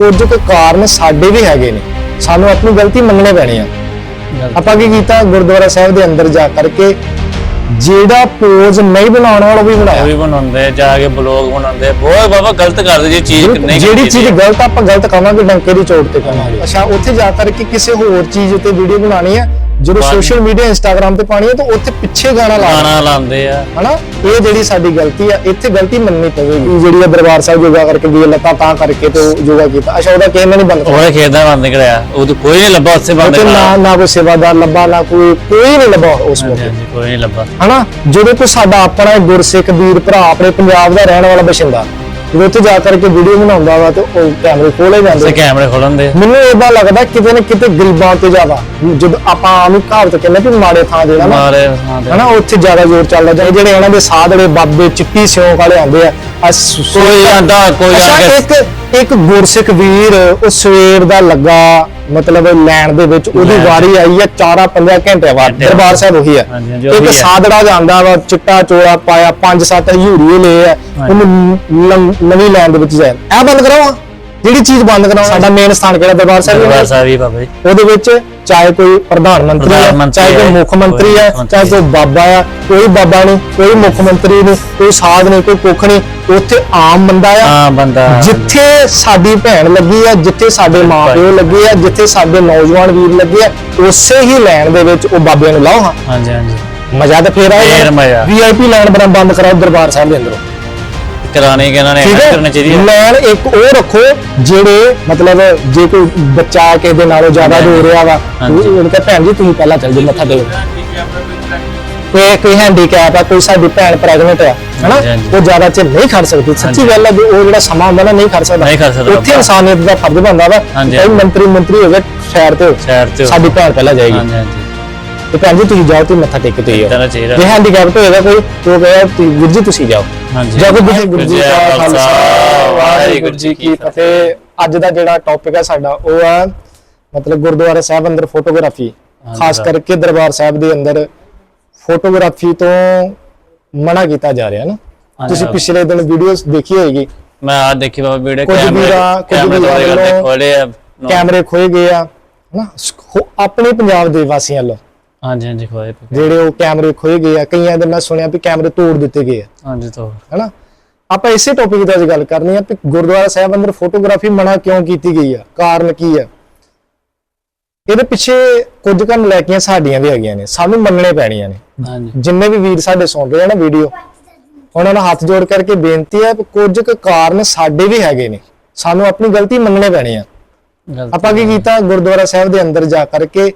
ਕੁਝ ਕੁ ਕਾਰਨ ਸਾਡੇ ਵੀ ਹੈਗੇ ਨੇ। ਸਾਨੂੰ ਆਪਣੀ ਗਲਤੀ ਮੰਨਣੇ ਪੈਣੀ ਆ। ਆਪਾਂ ਕੀ ਕੀਤਾ? ਗੁਰਦੁਆਰਾ ਸਾਹਿਬ ਦੇ ਅੰਦਰ ਜਾ ਕਰਕੇ ਜਿਹੜਾ ਪੋਜ਼ ਨਹੀਂ ਬਣਾਉਣ ਵਾਲਾ ਵੀ ਬਣਾਇਆ। ਵੀ ਬਣਾਉਂਦੇ ਜਾ ਕੇ ਬਲੌਗ ਬਣਾਉਂਦੇ। ਬਹੁਤ ਬਾਬਾ ਗਲਤ ਕਰਦੇ ਜੀ ਚੀਜ਼ ਨਹੀਂ ਜਿਹੜੀ ਚੀਜ਼। ਗਲਤ ਆ, ਆਪਾਂ ਗਲਤ ਕਵਾਂਗੇ ਡੰਕੇ ਦੀ ਚੋਟ ਤੇ ਕਵਾਂਗੇ ਅੱਛਾ ਉੱਥੇ ਜਾ ਕਰਕੇ ਕਿਸੇ ਹੋਰ ਚੀਜ਼ ਉੱਤੇ ਵੀਡੀਓ ਬਣਾਉਣੀ ਹੈ ਜਦੋਂ। ਸੋਸ਼ਲ ਮੀਡੀਆ ਇੰਸਟਾਗ੍ਰਾਮ ਤੇ ਪਾਣੀ ਹੈ ਤਾਂ ਉੱਥੇ ਪਿੱਛੇ ਗਾਣਾ ਲਾਣਾ ਗਾਣਾ ਲਾਉਂਦੇ ਆ। ਹਨਾ? ਇਹ ਜਿਹੜੀ ਸਾਡੀ ਗਲਤੀ ਆ ਇੱਥੇ ਗਲਤੀ ਮੰਨਣੀ ਪਵੇਗੀ। ਜਿਹੜੀ ਆ ਦਰਬਾਰ ਸਾਹਿਬ ਯੋਗਾ ਕਰਕੇ ਵੀ ਲੱਤਾਂ ਤਾਂ ਕਰਕੇ ਤੇ ਯੋਗਾ ਕੀਤਾ। ਅੱਛਾ ਉਹਦਾ ਕਿਸੇ ਨੇ ਨਹੀਂ ਬੰਦ ਉਹਦੇ ਦਾ ਬੰਦ ਕਰਿਆ ਉਹ ਤਾਂ ਕੋਈ ਨਹੀਂ ਲੱਭਾ ਉੱਥੇ ਬੰਦ ਉੱਥੇ ਨਾ ਨਾ ਕੋਈ ਸੇਵਾਦਾਰ ਲੱਭਾ ਨਾ ਕੋਈ ਕੋਈ ਨਹੀਂ ਲੱਭਾ ਉਸ ਹਾਂਜੀ ਕੋਈ ਨਹੀਂ ਲੱਭਾ। ਹਨਾ? ਜਦੋਂ ਕੋਈ ਸਾਡਾ ਆਪਣਾ ਗੁਰਸਿੱਖ ਵੀਰ ਭਰਾ ਆਪਣੇ ਪੰਜਾਬ ਦਾ ਰਹਿਣ ਵਾਲਾ ਬਸ਼ਿੰਦਾ ਜਦੋਂ ਉੱਥੇ ਜਾ ਕਰਕੇ ਵੀਡੀਓ ਬਣਾਉਂਦਾ ਵਾ ਤੇ ਉਹ ਕੈਮਰੇ ਖੋਲੇ ਜਾਂਦੇ ਕੈਮਰੇ ਖੋਲਣ ਦੇ। ਮੈਨੂੰ ਇਦਾਂ ਲੱਗਦਾ ਕਿਤੇ ਨਾ ਕਿਤੇ ਗਰੀਬਾਂ ਤੇ ਜ਼ਿਆਦਾ ਜਦੋਂ ਆਪਾਂ ਹੀ ਕਹਾਵਤ ਕਹਿੰਦੇ ਵੀ ਮਾੜੇ ਥਾਂ ਜਿਹੜਾ ਨਾ ਮਾਰੇ ਹਾਂ ਤੇ। ਹਨਾ ਉੱਥੇ ਜ਼ਿਆਦਾ ਜ਼ੋਰ ਚੱਲਦਾ। ਜਾਂ ਜਿਹੜੇ ਇਹਨਾਂ ਦੇ ਸਾਧੜੇ ਬਾਬੇ ਚਿੱਟੀ ਸਿਉਂਕ ਵਾਲੇ ਆਉਂਦੇ ਆ ਸ- ਕੋਈ ਆਂਦਾ ਕੋਈ ਅੱਛਾ ਆ ਕੇ ਇੱਕ ਇੱਕ ਗੁਰਸਿੱਖ ਵੀਰ ਉਹ ਸਵੇਰ ਦਾ ਲੱਗਾ ਮਤਲਬ ਲੈਣ ਦੇ ਵਿੱਚ ਉਹਦੀ। ਵਾਰੀ ਆਈ ਆ 4-5 ਘੰਟੇ ਬਾਅਦ। ਦਰਬਾਰ ਸਾਹਿਬ ਉਹੀ ਹਾਂਜੀ, ਇੱਕ। ਸਾਧੜਾ ਜਾਂਦਾ ਵਾ ਚਿੱਟਾ ਚੋਲਾ ਪਾਇਆ 5-7 ਹਯੂਰੀਏ ਲਏ ਆ। ਉਹਨੂੰ ਲੰ- ਨਵੀਂ ਲੈਣ ਦੇ ਵਿੱਚ ਜਾਇਆ ਇਹ ਬੰਦ ਕਰਾਓ ਜਿਹੜੀ ਚੀਜ਼ ਬੰਦ ਕਰਾਓ ਸਾਡਾ ਮੇਨ ਸਥਾਨ ਕਿਹੜਾ? ਦਰਬਾਰ ਸਾਹਿਬ ਦਰਬਾਰ। ਸਾਹਿਬ ਹੀ ਬਾਬਾ ਜੀ। ਉਹਦੇ ਵਿੱਚ ਚਾਹੇ ਕੋਈ ਪ੍ਰਧਾਨ ਮੰਤਰੀ ਹੈ ਚਾਹੇ ਕੋਈ ਮੁੱਖ ਮੰਤਰੀ ਹੈ ਚਾਹੇ ਕੋਈ ਬਾਬਾ ਆ ਕੋਈ ਬਾਬਾ ਨਹੀਂ ਕੋਈ ਮੁੱਖ ਮੰਤਰੀ ਨਹੀਂ ਕੋਈ ਸਾਧ ਨਹੀਂ ਕੋਈ ਕੁੱਖ ਨਹੀਂ ਉੱਥੇ ਆਮ ਬੰਦਾ ਆ। ਹਾਂ ਬੰਦਾ ਜਿੱਥੇ ਸਾਡੀ ਭੈਣ ਲੱਗੀ ਆ ਜਿੱਥੇ ਸਾਡੇ ਮਾਪਿਓ ਲੱਗੇ ਆ ਜਿੱਥੇ ਸਾਡੇ ਨੌਜਵਾਨ ਵੀਰ ਲੱਗੇ ਆ ਉਸੇ ਹੀ ਲਾਈਨ ਦੇ ਵਿੱਚ ਉਹ ਬਾਬਿਆਂ ਨੂੰ ਲਾਓ ਹਾਂ। ਹਾਂਜੀ ਹਾਂਜੀ। ਮਜ਼ਾ ਤਾਂ ਫੇਰ ਆਏਗਾ। ਵੀਆਈਪੀ ਲਾਈਨ ਬਣਾ ਬੰਦ ਕਰਾਓ ਦਰਬਾਰ ਸਾਹਿਬ ਦੇ ਅੰਦਰੋਂ। ਕਰਾਣੇ ਕਿ ਇਹਨਾਂ ਨੇ ਐਡ ਹੈ? ਕਰਨੀ ਚਾਹੀਦੀ ਹੈ ਲਾਈਨ ਇੱਕ ਉਹ ਰੱਖੋ ਜਿਹੜੇ ਮਤਲਬ ਜੇ ਕੋਈ ਬੱਚਾ ਕਿਸੇ ਦੇ ਨਾਲੋਂ ਜ਼ਿਆਦਾ। ਰੋ ਰਿਹਾ ਵਾ ਹਾਂਜੀ। ਉਹਨੂੰ ਕਹੇ ਭੈਣ ਜੀ ਤੁਸੀਂ ਪਹਿਲਾਂ ਚੱਲ ਜਾਓ ਮੱਥਾ ਟੇਕ। ਕੋਈ ਕੋਈ ਹੈਂਡੀਕੈਪ ਆ ਕੋਈ ਸਾਡੀ ਭੈਣ ਪ੍ਰੈਗਨੈਂਟ ਆ ਹਨਾ? ਹਾਂਜੀ, ਹਾਂਜੀ। ਉਹ ਜ਼ਿਆਦਾ ਚਿਰ ਨਹੀਂ ਖੜ ਸਕਦੀ। ਸੱਚੀ ਗੱਲ ਹੈ ਵੀ ਉਹ ਜਿਹੜਾ ਸਮਾਂ ਹੁੰਦਾ ਨਾ ਨਹੀਂ ਖੜ ਸਕਦਾ। ਨਹੀਂ ਖੜ ਸਕਦਾ ਉੱਥੇ ਇਨਸਾਨੀਅਤ ਦਾ ਫਰਜ਼ ਬਣਦਾ ਵਾ ਹਾਂਜੀ, ਕੋਈ ਹਾਂਜੀ। ਮੰਤਰੀ ਮੰਤਰੀ ਹੋਵੇ ਸ਼ਹਿਰ ਤੇ ਸ਼ਹਿਰ ਤੇ ਸਾਡੀ ਭੈਣ ਪਹਿਲਾਂ ਜਾਏਗੀ। ਹਾਂਜੀ ਹਾਂਜੀ। ਤੇ ਭੈਣ ਜੀ ਤੁਸੀਂ ਜਾਓ ਤੁਸੀਂ ਮੱਥਾ ਟੇਕ ਕੇ ਤੁਸੀਂ ਆਓ। ਇਦਾਂ ਚਾਹੀਦਾ ਜੇ ਹੈਂਡੀਕੈਪ ਹੋਏਗਾ ਕੋਈ ਤੇ ਉਹ ਕਹੇਗਾ ਤੁਸੀਂ ਜੀ ਤੁਸੀਂ ਜਾਓ। ਹਾਂਜੀ। ਜਗ ਗੁਰੂ ਜੀ ਕਾ ਖਾਲਸਾ ਵਾਹਿਗੁਰੂ ਜੀ ਕੀ ਫਤਿਹ। ਅੱਜ ਦਾ ਜਿਹੜਾ ਟੌਪਿਕ ਹੈ ਸਾਡਾ ਉਹ ਹੈ ਮਤਲਬ ਗੁਰਦੁਆਰਾ ਸਾਹਿਬ ਅੰਦਰ ਫੋਟੋਗ੍ਰਾਫੀ ਖਾਸ। ਕਰਕੇ ਦਰਬਾਰ ਸਾਹਿਬ ਦੇ ਅੰਦਰ ਫੋਟੋਗ੍ਰਾਫੀ ਤੋਂ ਮਨਾ ਕੀਤਾ ਜਾ ਰਿਹਾ ਨਾ। ਤੁਸੀਂ। ਪਿਛਲੇ ਦਿਨ ਵੀਡੀਓਜ਼ ਦੇਖੀ ਹੋਏਗੀ। ਮੈਂ ਆ ਦੇਖੀ ਬਾਬਾ ਵੀਡੀਓ ਕੈਮਰੇ ਕੈਮਰੇ ਤੋਂ ਆ। ਖੋਏ ਗਏ ਆ ਖੋ- ਆਪਣੇ ਪੰਜਾਬ ਦੇ ਵਾਸੀਆਂ ਵੱਲੋਂ ਹਾਂਜੀ ਹਾਂਜੀ ਖੋਏ ਪਏ। ਜਿਹੜੇ ਉਹ ਕੈਮਰੇ ਖੋਏ ਗਏ ਆ ਕਈਆਂ ਦੇ ਮੈਂ ਸੁਣਿਆ ਵੀ ਕੈਮਰੇ ਤੋੜ ਦਿੱਤੇ ਗਏ ਆ। ਹਾਂਜੀ ਤੋਂ ਹੈਨਾ? ਆਪਾਂ ਇਸੇ ਟੌਪਿਕ ਤੇ ਅੱਜ ਗੱਲ ਕਰਨੀ ਆ ਕਿ ਗੁਰਦੁਆਰਾ ਸਾਹਿਬ ਅੰਦਰ ਫੋਟੋਗ੍ਰਾਫੀ ਮਨਾ ਕਿਉਂ ਕੀਤੀ ਗਈ ਆ? ਕਾਰਨ ਕੀ ਆ? ਇਹਦੇ ਪਿੱਛੇ ਕੁਝ ਕੁ ਨਲਾਇਕੀਆਂ ਸਾਡੀਆਂ ਵੀ ਹੈਗੀਆਂ ਨੇ ਸਾਨੂੰ ਮੰਨਣੇ ਪੈਣੀਆਂ ਨੇ। ਹਾਂਜੀ। ਜਿੰਨੇ ਵੀ ਵੀਰ ਸਾਡੇ ਸੁਣ ਰਹੇ ਆ ਨਾ ਵੀਡੀਓ ਉਹਨਾਂ ਨੂੰ ਹੱਥ ਜੋੜ ਕਰਕੇ ਬੇਨਤੀ ਹੈ ਕਿ ਕੁਝ ਕੁ ਕਾਰਨ ਸਾਡੇ ਵੀ ਹੈਗੇ ਨੇ। ਸਾਨੂੰ ਆਪਣੀ ਗਲਤੀ ਮੰਨਣੇ ਪੈਣੀ ਆ। ਆਪਾਂ ਕੀ ਕੀਤਾ? ਗੁਰਦੁਆਰਾ ਸਾਹਿਬ ਦੇ ਅੰਦਰ ਜਾ ਕਰਕੇ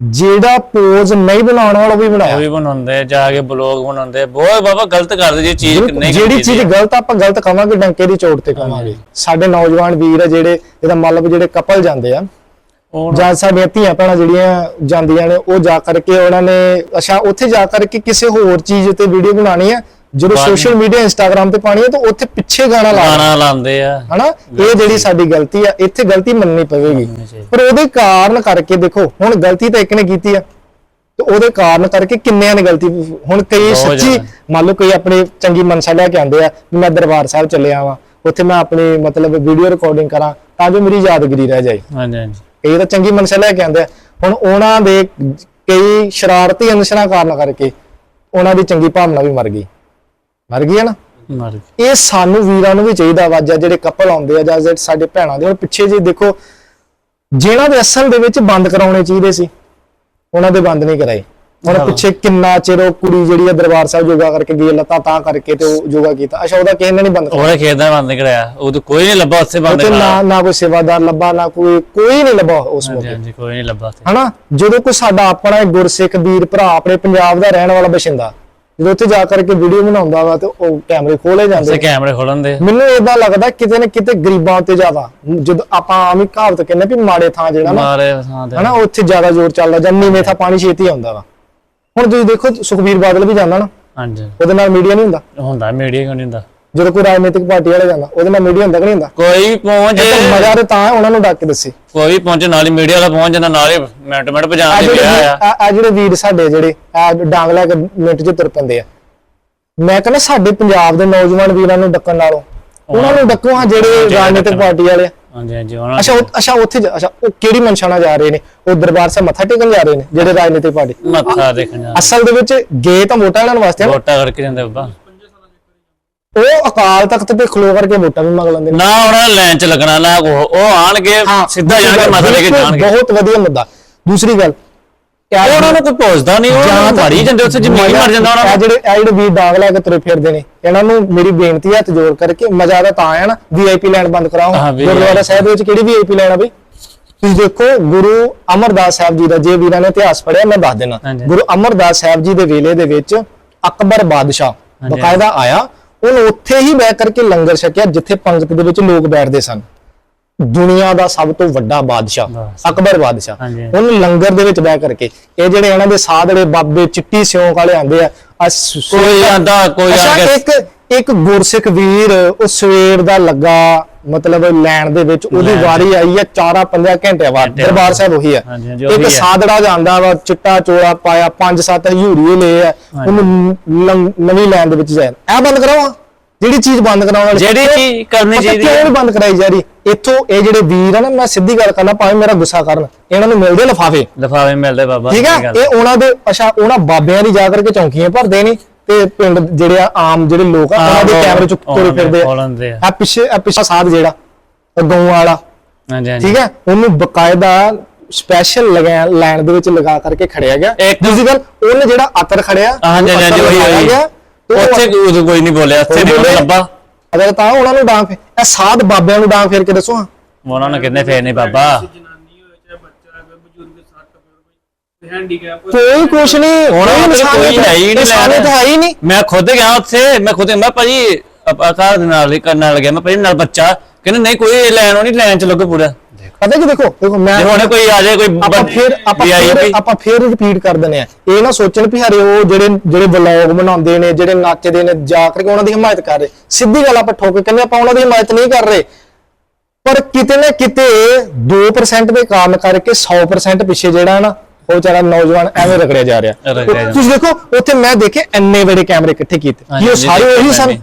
ਜਿਹੜਾ ਪੋਜ਼ ਨਹੀਂ ਬਣਾਉਣ ਵਾਲਾ ਉਹ ਵੀ ਉਹ ਬਣਾਇਆ ਵੀ ਬਣਾਉਂਦੇ ਜਾ ਕੇ ਬਲੌਗ ਬਣਾਉਂਦੇ ਬਹੁਤ ਬਾਬਾ ਗਲਤ ਕਰਦੇ ਜੀ ਚੀਜ਼ ਨਹੀਂ ਜਿਹੜੀ ਚੀਜ਼। ਗਲਤ ਆਪਾਂ ਗਲਤ ਕਵਾਂਗੇ ਡੰਕੇ ਦੀ ਚੋਟ ਤੇ ਕਵਾਂਗੇ। ਸਾਡੇ ਨੌਜਵਾਨ ਵੀਰ ਆ ਜਿਹੜੇ ਇਹਦਾ ਮਤਲਬ ਜਿਹੜੇ ਕਪਲ ਜਾਂਦੇ ਆ ਜਾਂ ਸਾਡੀਆਂ ਧੀਆਂ ਭੈਣਾਂ ਜਿਹੜੀਆਂ ਜਾਂਦੀਆਂ ਨੇ ਉਹ ਜਾ ਕਰਕੇ ਉਹਨਾਂ ਨੇ ਅੱਛਾ ਉੱਥੇ ਜਾ ਕਰਕੇ ਕਿਸੇ ਹੋਰ ਚੀਜ਼ ਉੱਤੇ ਵੀਡੀਓ ਬਣਾਉਣੀ ਆ ਜਦੋਂ। ਸੋਸ਼ਲ ਮੀਡੀਆ ਇੰਸਟਾਗ੍ਰਾਮ ਤੇ ਪਾਣੀ ਹੈ ਤਾਂ ਉੱਥੇ ਪਿੱਛੇ ਗਾਣਾ ਲਾਣਾ ਗਾਣਾ ਲਾਉਂਦੇ ਆ। ਹਨਾ? ਇਹ ਜਿਹੜੀ ਸਾਡੀ ਗਲਤੀ ਆ ਇੱਥੇ ਗਲਤੀ ਮੰਨਣੀ ਪਵੇਗੀ। ਪਰ ਉਹਦੇ ਕਾਰਨ ਕਰਕੇ ਦੇਖੋ ਹੁਣ ਗਲਤੀ ਤਾਂ ਇੱਕ ਨੇ ਕੀਤੀ ਆ। ਤੇ ਉਹਦੇ ਕਾਰਨ ਕਰਕੇ ਕਿੰਨਿਆਂ ਨੇ ਗਲਤੀ ਹੁਣ ਕਈ ਸੱਚੀ। ਮੰਨ ਲਓ ਕੋਈ ਆਪਣੀ ਚੰਗੀ ਮਨਸ਼ਾ ਲੈ ਕੇ ਆਉਂਦੇ ਆ ਵੀ ਮੈਂ ਦਰਬਾਰ ਸਾਹਿਬ ਚੱਲਿਆ ਵਾਂ ਉੱਥੇ ਮੈਂ ਆਪਣੀ ਮਤਲਬ ਵੀਡੀਓ ਰਿਕਾਰਡਿੰਗ ਕਰਾਂ ਤਾਂ ਜੋ ਮੇਰੀ ਯਾਦਗਿਰੀ ਰਹਿ ਜਾਏ। ਹਾਂਜੀ ਹਾਂਜੀ। ਕਈ ਤਾਂ ਚੰਗੀ ਮਨਸ਼ਾ ਲੈ ਕੇ ਆਉਂਦੇ ਆ। ਹੁਣ ਉਹਨਾਂ ਦੇ ਕਈ ਸ਼ਰਾਰਤੀ ਅੰਸ਼ਰਾਂ ਕਾਰਨ ਕਰਕੇ ਉਹਨਾਂ ਦੀ ਚੰਗੀ ਭਾਵਨਾ ਵੀ ਮਰ ਗਈ। ਮਰ ਗਈ ਹੈ ਨਾ? ਮਰ ਗਏ। ਇਹ ਸਾਨੂੰ ਵੀਰਾਂ ਨੂੰ ਵੀ ਚਾਹੀਦਾ ਵਾ ਜਾਂ ਜਿਹੜੇ ਕਪਲ ਆਉਂਦੇ ਆ ਜਾਂ ਸਾਡੇ ਭੈਣਾਂ ਦੇ ਹੁਣ ਪਿੱਛੇ ਜੇ ਦੇਖੋ ਜਿਹਨਾਂ ਦੇ ਅਸਲ ਦੇ ਵਿੱਚ ਬੰਦ ਕਰਾਉਣੇ ਚਾਹੀਦੇ ਸੀ ਉਹਨਾਂ ਦੇ ਬੰਦ ਨਹੀਂ ਕਰਾਏ। ਹੁਣ। ਪਿੱਛੇ ਕਿੰਨਾ ਚਿਰ ਉਹ ਕੁੜੀ ਜਿਹੜੀ ਆ ਦਰਬਾਰ ਸਾਹਿਬ ਯੋਗਾ ਕਰਕੇ ਗਈ ਲੱਤਾਂ ਤਾਂ ਕਰਕੇ ਤੇ ਉਹ ਯੋਗਾ ਕੀਤਾ। ਅੱਛਾ ਉਹਦਾ ਕਿਸੇ ਨੇ ਨਹੀਂ ਬੰਦ ਕਰਾਇਆ। ਉਹਦੇ ਖੇਤ ਦਾ ਬੰਦ ਕਰਾਇਆ। ਉਹ ਤਾਂ ਕੋਈ ਨਹੀਂ ਲੱਭਾ ਉੱਥੇ ਬੰਦ ਨਾ ਨਾ ਕੋਈ ਸੇਵਾਦਾਰ ਲੱਭਾ ਨਾ ਕੋਈ ਕੋਈ ਨਹੀਂ ਲੱਭਾ ਉਸ ਮੌਕੇ। ਹਾਂਜੀ ਕੋਈ ਨਹੀਂ ਲੱਭਾ। ਹਨਾ? ਜਦੋਂ ਕੋਈ ਸਾਡਾ ਆਪਣਾ ਗੁਰਸਿੱਖ ਵੀਰ ਭਰਾ ਆਪਣੇ ਪੰਜਾਬ ਦਾ ਰਹਿਣ ਵਾਲਾ ਬਸ਼ਿੰਦਾ ਜਦੋਂ ਉੱਥੇ ਜਾ ਕਰਕੇ ਵੀਡੀਓ ਬਣਾਉਂਦਾ ਵਾ ਤੇ ਉਹ ਕੈਮਰੇ ਖੋਲੇ ਜਾਂਦੇ। ਉੱਥੇ ਕੈਮਰੇ ਖੋਲਣ ਦੇ। ਮੈਨੂੰ ਇਦਾਂ ਲੱਗਦਾ ਕਿਤੇ ਨਾ ਕਿਤੇ ਗਰੀਬਾਂ ਤੇ ਜ਼ਿਆਦਾ। ਜਦੋਂ ਆਪਾਂ ਆਮ ਹੀ ਕਹਾਵਤ ਕਹਿੰਦੇ ਵੀ ਮਾੜੇ ਥਾਂ ਜਿਹੜਾ ਨਾ ਮਾਰੇ ਥਾਂ ਤੇ। ਹਨਾ ਉੱਥੇ ਜ਼ਿਆਦਾ ਜ਼ੋਰ ਚੱਲਦਾ ਜਾਂ ਨੀਵੇਂ ਥਾਂ ਪਾਣੀ ਛੇਤੀ ਆਉਂਦਾ ਵਾ। ਹੁਣ ਤੁਸੀਂ ਦੇਖੋ ਸੁਖਬੀਰ ਬਾਦਲ ਵੀ ਜਾਂਦਾ ਨਾ ਹਾਂਜੀ। ਉਹਦੇ ਨਾਲ ਮੀਡੀਆ ਨਹੀਂ ਹੁੰਦਾ। ਹੁੰਦਾ ਮੀਡੀਆ ਕਿਉਂ ਨਹੀਂ ਹੁੰਦਾ? ਜਦੋਂ ਕੋਈ ਰਾਜਨੀਤਿਕ ਪਾਰਟੀ ਵਾਲਾ ਜਾਂਦਾ ਉਹਦੇ ਨਾਲ ਮੀਡੀਆ ਹੁੰਦਾ ਕਿ ਨਹੀਂ ਹੁੰਦਾ? ਕੋਈ ਵੀ ਪਹੁੰਚ ਤੇ ਮਜ਼ਾ ਤੇ ਤਾਂ ਉਹਨਾਂ ਨੂੰ ਡੱਕ ਕੇ ਦੱਸੇ। ਕੋਈ ਵੀ ਪਹੁੰਚ ਨਾਲ ਹੀ ਮੀਡੀਆ ਵਾਲਾ ਪਹੁੰਚ ਜਾਂਦਾ ਨਾਲ ਹੀ ਮਿੰਟ ਮਿੰਟ ਆ ਦੇ ਜਿਹੜੇ ਆ। ਆ ਆ ਜਿਹੜੇ ਵੀਰ ਸਾਡੇ ਜਿਹੜੇ ਆ ਡਾਂਗ ਲੈ ਕੇ ਮਿੰਟ 'ਚ ਤੁਰ ਪੈਂਦੇ ਆ। ਮੈਂ ਕਹਿੰਦਾ ਸਾਡੇ ਪੰਜਾਬ ਦੇ ਨੌਜਵਾਨ ਵੀਰਾਂ ਨੂੰ ਡੱਕਣ ਨਾਲੋਂ ਉਹਨਾਂ ਨੂੰ ਡੱਕੋ ਹਾਂ ਜਿਹੜੇ ਜਿਹੜੇ ਰਾਜਨੀਤਿਕ। ਪਾਰਟੀ ਵਾਲੇ ਆ। ਹਾਂਜੀ ਹਾਂਜੀ ਉਹਨਾਂ ਅੱਛਾ ਉਹ- ਅੱਛਾ ਉੱਥੇ ਜਾ- ਅੱਛਾ ਉਹ ਕਿਹੜੀ ਮਨਸ਼ਾ ਨਾਲ ਜਾ ਰਹੇ ਨੇ? ਉਹ ਦਰਬਾਰ ਸਾਹਿਬ ਮੱਥਾ ਟੇਕਣ ਜਾ ਰਹੇ ਨੇ ਜਿਹੜੇ ਰਾਜਨੀਤਿਕ ਪਾਰਟੀ? ਮੱਥਾ ਦੇਖਣ ਜਾਂਦੇ ਅਸਲ ਦੇ ਵਿੱਚ ਗਏ ਤਾਂ ਵੋਟਾਂ ਲੈਣ ਵਾਸਤੇ ਆ ਨਾ। ਵੋਟਾਂ ਕਰਕੇ ਜਾਂਦੇ ਬਾਬਾ। ਉਹ ਅਕਾਲ ਤਖਤ ਤੇ ਖਲੋ ਕਰਕੇ ਵੋਟਾਂ ਵੀ ਮੰਗ ਲੈਂਦੇ ਨੇ। ਨਾ ਉਹਨਾਂ ਲਾਈਨ ਚ ਲੱਗਣਾ ਨਾ ਉਹ ਉਹ ਆਣਗੇ ਸਿੱਧਾ ਜਾਣਗੇ ਮੱਥਾ ਲੈ ਕੇ ਜਾਣਗੇ ਬਹੁਤ ਵਧੀਆ ਮੁੱਦਾ। ਦੂਸਰੀ ਗੱਲ ਉਹ ਉਹਨਾਂ ਨੂੰ ਕੋਈ ਪੁੱਛਦਾ ਨਹੀਂ ਉਹ ਮਾਰੀ ਜਾਂਦੇ ਉੱਥੇ ਜ਼ਮੀਨ ਮਰ ਜਾਂਦਾ ਉਹਨਾਂ ਨੂੰ। ਜਿਹੜੇ ਜਿਹੜੇ ਵੀਰ ਡਾਂਗ ਲੈ ਕੇ ਤੁਰੇ ਫਿਰਦੇ ਨੇ ਇਹਨਾਂ ਨੂੰ ਮੇਰੀ ਬੇਨਤੀ ਹੈ ਹੱਥ ਜੋੜ ਕਰਕੇ ਮਜ਼ਾ ਤਾਂ ਤਾਂ ਆ ਨਾ ਵੀਆਈਪੀ ਲੈਣ ਬੰਦ ਕਰਾਓ। ਗੁਰਦੁਆਰਾ ਸਾਹਿਬ ਵਿੱਚ ਕਿਹੜੀ ਵੀਆਈਪੀ ਲੈਣ ਆ ਬਈ? ਤੁਸੀਂ ਦੇਖੋ ਗੁਰੂ ਅਮਰਦਾਸ ਸਾਹਿਬ ਜੀ ਦਾ ਜੇ ਵੀਰਾਂ ਨੇ ਇਤਿਹਾਸ ਪੜ੍ਹਿਆ ਮੈਂ ਦੱਸ ਦੇਣਾ। ਗੁਰੂ ਅਮਰਦਾਸ ਸਾਹਿਬ ਜੀ ਦੇ ਵੇਲੇ ਦੇ ਵਿੱਚ ਅਕਬਰ ਬਾਦਸ਼ਾਹ। ਬਕਾਇਦਾ ਆਇਆ ਉਹਨੇ ਉੱਥੇ ਹੀ ਬਹਿ ਕਰਕੇ ਲੰਗਰ ਛਕਿਆ ਜਿੱਥੇ ਪੰਗਤ ਦੇ ਵਿੱਚ ਲੋਕ ਬੈਠਦੇ ਸਨ ਦੁਨੀਆ ਦਾ ਸਭ ਤੋਂ ਵੱਡਾ ਬਾਦਸ਼ਾਹ। ਅਕਬਰ ਬਾਦਸ਼ਾਹ। ਉਹਨੂੰ ਲੰਗਰ ਦੇ ਵਿੱਚ ਬਹਿ ਕਰਕੇ ਇਹ ਜਿਹੜੇ ਇਹਨਾਂ ਦੇ ਸਾਧੜੇ ਬਾਬੇ ਚਿੱਟੀ ਸਿਉਂਕ ਵਾਲੇ ਆਂਦੇ ਆ ਕੋਈ ਆਂਦਾ ਕੋਈ ਆ ਇੱਕ ਇੱਕ ਗੁਰਸਿੱਖ ਵੀਰ ਉਹ ਸਵੇਰ ਦਾ ਲੱਗਾ ਮਤਲਬ ਲੈਣ ਦੇ ਵਿੱਚ ਉਹਦੀ ਵਾਰੀ ਆਈ ਹੈ 4-5 ਘੰਟੇ ਬਾਅਦ। ਦਰਬਾਰ। ਸਾਹਿਬ ਉਹੀ ਹੈ। ਇੱਕ ਹੈ। ਸਾਧੜਾ ਜਾਂਦਾ ਵਾ ਚਿੱਟਾ ਚੋਲਾ ਪਾਇਆ 5-7 ਹਯੂਰੀਏ ਲਏ ਆ ਉਹਨੂੰ ਲੰ- ਨਵੀਂ ਲੈਣ ਦੇ ਵਿੱਚ ਜਾਇਆ। ਇਹ ਬੰਦ ਕਰਾਓ ਜਿਹੜੀ ਚੀਜ਼ ਬੰਦ ਕਰਾਉਣ ਵਾਲੀ ਜਿਹੜੀ ਚੀਜ਼ ਕਰਨੀ ਚਾਹੀਦੀ ਕਿਉਂ ਬੰਦ ਕਰਾਈ ਜਾ ਰਹੀ? ਇੱਥੋਂ ਇਹ ਜਿਹੜੇ ਵੀਰ ਆ ਨਾ ਮੈਂ ਸਿੱਧੀ ਗੱਲ ਕਰਨਾ ਭਾਵੇਂ ਮੇਰਾ ਗੁੱਸਾ ਕਰਨ ਇਹਨਾਂ ਨੂੰ ਮਿਲਦੇ ਲਫਾਫੇ। ਲਫਾਵੇ ਮਿਲਦੇ ਬਾਬਾ ਠੀਕ ਹੈ। ਇਹ ਉਹਨਾਂ ਦੇ ਅੱਛਾ ਉਹਨਾਂ ਬਾਬਿਆਂ ਦੀ ਜਾ ਕਰਕੇ ਚੌਂਕੀਆਂ ਭਰਦੇ ਨੇ। ਤੇ ਪਿੰਡ ਜਿਹੜੇ ਆ ਆਮ ਜਿਹੜੇ ਲੋਕ ਆ ਉਹਨਾਂ ਦੇ ਕੈਮਰੇ ਚੁੱਕ ਤੁਰੇ ਫਿਰਦੇ ਆ। ਆ। ਪਿੱਛੇ ਆ ਪਿੱਛਾ ਸਾਧ ਜਿਹੜਾ ਉਹ ਗਊ ਵਾਲਾ। ਹਾਂਜੀ ਹਾਂਜੀ। ਠੀਕ ਹੈ? ਉਹਨੂੰ ਬਕਾਇਦਾ ਸਪੈਸ਼ਲ ਲਗਾ ਲਾਈਨ ਦੇ ਵਿੱਚ ਲਗਾ ਕਰਕੇ ਖੜਿਆ ਗਿਆ। ਗੱਲ ਉਹਨੇ ਜਿਹੜਾ ਅਤਰ ਖੜਿਆ ਹਾਂਜੀ ਹਾਂਜੀ ਉਹੀ ਉਹੀ। ਉੱਥੇ ਕੋਈ ਨਹੀਂ ਬੋਲਿਆ ਉੱਥੇ ਨਹੀਂ। ਲੱਭਾ। ਅਗਰ ਤਾਂ ਉਹਨਾਂ ਨੂੰ ਡਾਂਗ ਫੇ ਇਹ ਸਾਧ ਬਾਬਿਆਂ ਨੂੰ ਡਾਂਗ ਫੇਰ ਕੇ ਦੱਸੋ ਹਾਂ। ਉਹਨਾਂ ਨੂੰ ਕਿੰਨੇ ਫੇਰ ਨਹੀਂ ਬਾਬਾ ਜਨਾਨੀ ਹੋਵੇ ਚਾਹੇ ਬੱਚਾ ਹੋਵੇ ਬਜ਼ੁਰਗ ਸੱਟ ਹੋਵੇ ਕੋਈ ਹੈਂਡੀਕੈਪ ਕੋਈ ਕੁਛ ਨਹੀਂ ਨੂੰ ਤਾਂ ਕੋਈ ਹੈ ਹੀ ਨਹੀਂ ਇਨਸਾਨੀਅਤ ਲੈਣ। ਹੈ ਹੀ ਨਹੀਂ ਮੈਂ ਖੁਦ ਗਿਆ ਉੱਥੇ ਮੈਂ ਖੁਦ ਮੈਂ ਭਾਜੀ ਆਕਾਰ ਦੇ ਨਾਲ ਹੀ ਕਰਨ ਨਾਲ ਗਿਆ। ਮੈਂ ਭਾਜੀ ਨਾਲ ਬੱਚਾ। ਕਹਿੰਦੇ ਨਹੀਂ ਕੋਈ ਲੈਣ ਨਹੀਂ ਲੈਣ ਚ ਲੱਗੋ ਪੂਰਾ। ਪਤਾ ਕੀ ਦੇਖੋ ਦੇਖੋ ਮੈਂ ਜੇ ਹੁਣ ਕੋਈ ਆ ਜਾਏ ਕੋਈ ਆਪਾਂ ਫਿਰ ਆਪਾਂ ਫਿਰ ਆਪਾਂ ਫਿਰ ਰਿਪੀਟ ਕਰ ਦਿੰਦੇ ਆ ਇਹ ਨਾ ਸੋਚਣ ਵੀ ਹਰੇ ਉਹ ਜਿਹੜੇ ਜਿਹੜੇ ਵਲੌਗ ਬਣਾਉਂਦੇ ਨੇ ਜਿਹੜੇ ਨੱਚਦੇ ਨੇ ਜਾ ਕਰਕੇ ਉਹਨਾਂ ਦੀ ਹਮਾਇਤ ਕਰ ਰਹੇ। ਸਿੱਧੀ ਗੱਲ ਆਪਾਂ ਠੋਕ ਕੇ ਕਹਿੰਦੇ ਆਪਾਂ ਉਹਨਾਂ ਦੀ ਹਮਾਇਤ ਨਹੀਂ ਕਰ ਰਹੇ। ਪਰ ਕਿਤੇ ਨਾ ਕਿਤੇ 2% ਦੇ ਕਾਰਨ ਕਰਕੇ 100% ਪਿੱਛੇ ਜਿਹੜਾ ਨਾ ਉਹ ਵਿਚਾਰਾ ਨੌਜਵਾਨ ਐਵੇਂ ਰਗੜਿਆ ਜਾ ਰਿਹਾ। ਰਗੜਿਆ ਜਾ ਤੁਸੀਂ ਦੇਖੋ ਉੱਥੇ ਮੈਂ ਦੇਖੇ ਇੰਨੇ ਬੜੇ ਕੈਮਰੇ ਇਕੱਠੇ ਕੀਤੇ। ਕੀ ਉਹ ਸਾਰੇ ਉਹੀ ਸਨ। ਵੀ।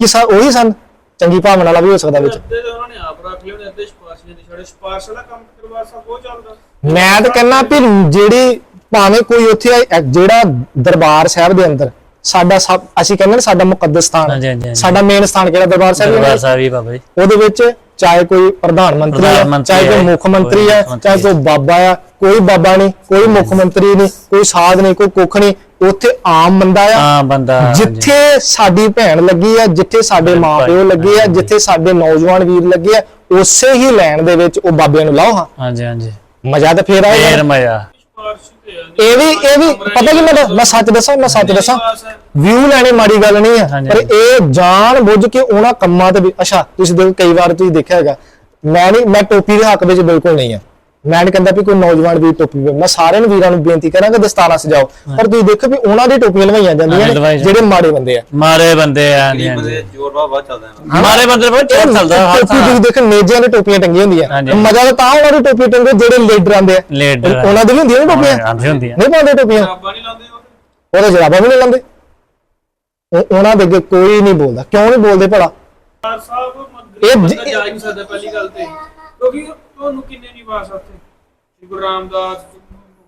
ਕਿ ਸਾ ਉਹੀ ਸਨ। ਚੰਗੀ ਭਾਵਨਾ ਵਾਲਾ ਵੀ ਹੋ ਸਕਦਾ ਵਿੱਚ। ਅੱਧੇ ਤੇ ਉਹਨਾਂ ਨੇ ਆਪ ਰੱਖ ਲਏ ਉਹਨੇ ਅੱਧੇ ਸਪਾਰਸ਼ੀਆਂ ਦੇ ਛੜੇ। ਸਪਾਰਸ਼ ਵਾਲਾ ਕੰਮ ਦਰਬਾਰ ਸਾਹਿਬ ਉਹ ਚੱਲਦਾ। ਮੈਂ ਤਾਂ ਕਹਿੰਦਾ ਵੀ ਜਿਹੜੀ ਭਾਵੇਂ ਕੋਈ ਉੱਥੇ ਆ- ਜਿਹੜਾ ਦਰਬਾਰ ਸਾਹਿਬ ਦੇ ਅੰਦਰ ਸਾਡਾ ਸਭ ਅਸੀਂ ਕਹਿੰਦੇ ਨੇ ਸਾਡਾ ਮੁਕੱਦਸ ਸਥਾਨ। ਹਾਂਜੀ, ਹਾਂਜੀ, ਹਾਂਜੀ। ਸਾਡਾ ਮੇਨ ਸਥਾਨ ਕਿਹੜਾ ਦਰਬਾਰ ਸਾਹਿਬ ਹੀ ਦਰਬਾਰ ਹੈ। ਸਾਹਿਬ ਹੀ ਬਾਬਾ ਜੀ। ਉਹਦੇ ਵਿੱਚ ਚਾਹੇ ਕੋਈ ਪ੍ਰਧਾਨ ਮੰਤਰੀ ਹੈ ਮੰਤਰੀ ਚਾਹੇ ਕੋਈ ਹੈ, ਮੁੱਖ ਮੰਤਰੀ ਕੋਈ ਹੈ ਮੁੱਖ ਮੰਤਰੀ ਚਾਹੇ ਕੋਈ ਬਾਬਾ ਆ ਕੋਈ ਬਾਬਾ ਨਹੀਂ ਕੋਈ ਮੁੱਖ ਮੰਤਰੀ ਨਹੀਂ ਕੋਈ ਸਾਧ ਨਹੀਂ ਕੋਈ ਕੁੱਖ ਨਹੀਂ ਉੱਥੇ ਆਮ ਬੰਦਾ ਆ। ਹਾਂ ਬੰਦਾ। ਜਿੱਥੇ ਸਾਡੀ ਭੈਣ ਲੱਗੀ ਆ ਜਿੱਥੇ ਸਾਡੇ ਭਾਈ, ਮਾਪਿਓ ਲੱਗੇ ਆ ਹਾਂਜੀ। ਜਿੱਥੇ ਸਾਡੇ ਨੌਜਵਾਨ ਵੀਰ ਲੱਗੇ ਆ ਉਸੇ ਹੀ ਲੈਣ ਦੇ ਵਿੱਚ ਉਹ ਬਾਬਿਆਂ ਨੂੰ ਲਾਓ ਹਾਂ। ਹਾਂਜੀ ਹਾਂਜੀ। ਮਜ਼ਾ ਤਾਂ ਫੇਰ ਆਏਗਾ ਫੇਰ ਮਜ਼ਾ। ਇਹ ਵੀ ਇਹ ਵੀ ਪਤਾ ਕੀ ਮੈਂ ਦੱਸ- ਮੈਂ ਸੱਚ ਦੱਸਾਂ ਮੈਂ ਸੱਚ ਦੱਸਾਂ। ਵਿਊ ਲੈਣੇ ਮਾੜੀ ਗੱਲ ਨਹੀਂ ਹੈ ਪਰ। ਇਹ ਜਾਣ ਬੁੱਝ ਕੇ ਉਹਨਾਂ ਕੰਮਾਂ ਤੇ ਵੀ ਅੱਛਾ ਤੁਸੀਂ ਦੇਖੋ ਕਈ ਵਾਰ ਤੁਸੀਂ ਦੇਖਿਆ ਹੈਗਾ। ਮੈਂ ਨਹੀਂ ਮੈਂ ਟੋਪੀ ਦੇ ਹੱਕ ਵਿੱਚ ਬਿਲਕੁਲ ਨਹੀਂ ਆ। ਮੈਂ ਨਹੀਂ ਕਹਿੰਦਾ ਵੀ ਕੋਈ ਨੌਜਵਾਨ ਵੀ ਟੋਪੀ ਪਾਵੇ ਮੈਂ ਸਾਰਿਆਂ ਨੂੰ ਵੀਰਾਂ ਨੂੰ ਬੇਨਤੀ ਕਰਾਂਗਾ ਦਸਤਾਰਾਂ ਸਜਾਓ ਪਰ ਤੁਸੀਂ ਦੇਖੋ ਵੀ ਉਹਨਾਂ ਦੀ ਟੋਪੀਆਂ ਲਵਾਈਆਂ ਜਾਂਦੀਆਂ ਹਾਂ, ਨੇ ਜਿਹੜੇ ਮਾੜੇ ਬੰਦੇ ਆ। ਮਾਰੇ ਬੰਦੇ ਆ ਹਾਂਜੀ ਹਾਂਜੀ। ਜੋਰ ਬਹੁਤ ਚੱਲਦਾ ਹੈ ਮਾਰੇ ਬੰਦੇ ਬਹੁਤ ਚੱਲਦਾ ਹਰ ਟੋਪੀ ਤੁਸੀਂ ਦੇਖ ਨੇਜਿਆਂ ਦੀ ਟੋਪੀਆਂ ਟੰਗੀਆਂ ਹੁੰਦੀਆਂ। ਮਜ਼ਾ ਤਾਂ ਤਾਂ ਉਹਨਾਂ ਦੀ ਟੋਪੀ ਟੰਗੇ ਜਿਹੜੇ ਲੀਡਰ ਆਂਦੇ ਆ। ਲੀਡਰ। ਉਹਨਾਂ ਦੀ ਵੀ ਹੁੰਦੀਆਂ ਨੇ ਟੋਪੀਆਂ? ਆਂਦੀ ਹੁੰਦੀਆਂ। ਨਹੀਂ ਪਾਉਂਦੇ ਟੋਪੀਆਂ? ਉਹਦੇ ਜਰਾਬਾਂ ਵੀ ਨਹੀਂ ਲਾਉਂਦੇ? ਉਹ- ਉਹਨਾਂ ਦੇ ਅੱਗੇ ਕੋਈ ਨਹੀਂ ਬੋਲਦਾ। ਕਿਉਂ ਨਹੀਂ ਬੋਲਦੇ ਭਲਾ? ਸਾਹਿਬ ਇਹ ਇਹ ਜ- ਹੀ ਨਹੀਂ ਸਕਦਾ ਪਹਿਲੀ ਗੱਲ ਤੇ। ਕਿਉਂਕਿ ਤੁਹਾਨੂੰ ਕਿੰਨੇ ਨਿਵਾਸ ਆ ਉੱਥੇ? ਸ਼੍ਰੀ ਗੁਰੂ ਰਾਮਦਾਸ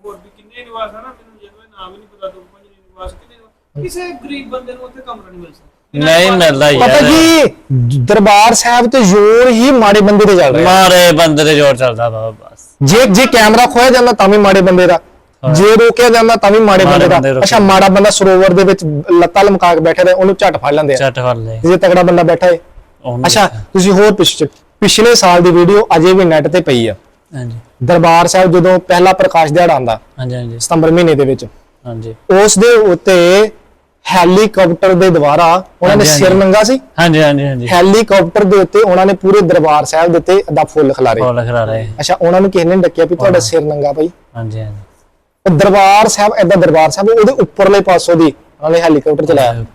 ਹੋਰ ਵੀ ਕਿੰਨੇ ਨਿਵਾਸ ਆ ਨਾ? ਮੈਨੂੰ ਜਿਹੜਾ ਨਾਮ ਹੀ ਨਹੀਂ ਪਤਾ ਦੋ ਪੰਜ ਨਿਵਾਸ ਕਿੰਨੇ ਨਿਵਾਸ। ਕਿਸੇ ਗਰੀਬ ਬੰਦੇ ਨੂੰ ਉੱਥੇ ਕਮਰਾ ਨਹੀਂ ਮਿਲ ਸਕਦਾ। ਨਹੀਂ ਮਿਲਦਾ ਪਤਾ ਯਾਰ। ਕੀ? ਦਰਬਾਰ ਸਾਹਿਬ ਤੇ ਜ਼ੋਰ ਹੀ ਮਾੜੇ ਬੰਦੇ ਤੇ ਚੱਲ ਰਿਹਾ। ਮਾਰੇ ਬੰਦੇ ਦੇ ਜ਼ੋਰ ਚੱਲਦਾ ਬਾਬਾ ਬਸ। ਜੇ ਜੇ ਕੈਮਰਾ ਖੋਇਆ ਜਾਂਦਾ ਤਾਂ ਵੀ ਮਾੜੇ ਬੰਦੇ ਦਾ। ਜੇ ਰੋਕਿਆ ਜਾਂਦਾ ਤਾਂ ਵੀ ਮਾੜੇ ਮਾੜੇ ਬੰਦੇ ਬੰਦੇ ਦਾ ਰੋਕਿਆ। ਅੱਛਾ ਮਾੜਾ ਬੰਦਾ ਸਰੋਵਰ ਦੇ ਵਿੱਚ ਲੱਤਾਂ ਲਮਕਾ ਕੇ ਬੈਠੇ ਰਹੇ ਉਹਨੂੰ ਝੱਟ ਫੜ ਲੈਂਦੇ ਆ। ਚੱਟ ਫੜ ਲੈ ਜੇ ਤਗੜਾ ਬੰਦਾ ਬੈਠਾ ਹੈ ਉਹਨੂੰ ਅੱਛਾ ਤੁਸੀਂ ਹੋਰ ਪਿਛ- ਪਿਛਲੇ ਸਾਲ ਦੀ ਵੀਡੀਓ ਅਜੇ ਵੀ ਨੈਟ ਤੇ ਪਈ ਆ। ਹਾਂਜੀ। ਦਰਬਾਰ ਸਾਹਿਬ ਜਦੋਂ ਪਹਿਲਾ ਪ੍ਰਕਾਸ਼ ਦਿਹਾੜਾ ਆਂਦਾ ਹਾਂਜੀ ਹਾਂਜੀ। ਸਤੰਬਰ ਮਹੀਨੇ ਦੇ ਵਿੱਚ। ਹਾਂਜੀ। ਉਸ ਦੇ ਉੱਤੇ ਹੈਲੀਕਾਪਟਰ ਦੇ ਦੁਆਰਾ ਉਹਨਾਂ ਨੇ ਸਿਰ। ਨੰਗਾ ਸੀ? ਹਾਂਜੀ ਹਾਂਜੀ ਹਾਂਜੀ। ਹੈਲੀਕਾਪਟਰ ਦੇ ਉੱਤੇ ਉਹਨਾਂ ਨੇ ਪੂਰੇ ਦਰਬਾਰ ਸਾਹਿਬ ਦੇ ਉੱਤੇ ਅੱਧਾ ਫੁੱਲ ਖਿਲਾਰੇ ਫੋਲ ਖਰਾ ਰਹੇ ਅੱਛਾ ਉਹਨਾਂ ਨੂੰ ਕਿਸੇ ਨੇ ਨੀ ਡੱਕਿਆ ਵੀ ਤੁਹਾਡਾ ਸਿਰ ਨੰਗਾ ਭਾਈ? ਹਾਂਜੀ ਹਾਂਜੀ। ਉਹ ਦਰਬਾਰ ਸਾਹਿਬ ਐਦਾਂ ਦਰਬਾਰ ਸਾਹਿਬ ਉਹਦੇ ਉੱਪਰਲੇ ਪਾਸੋਂ ਦੀ ਉਹਨਾਂ ਨੇ ਹੈਲੀਕਾਪਟਰ ਚਲਾਇਆ।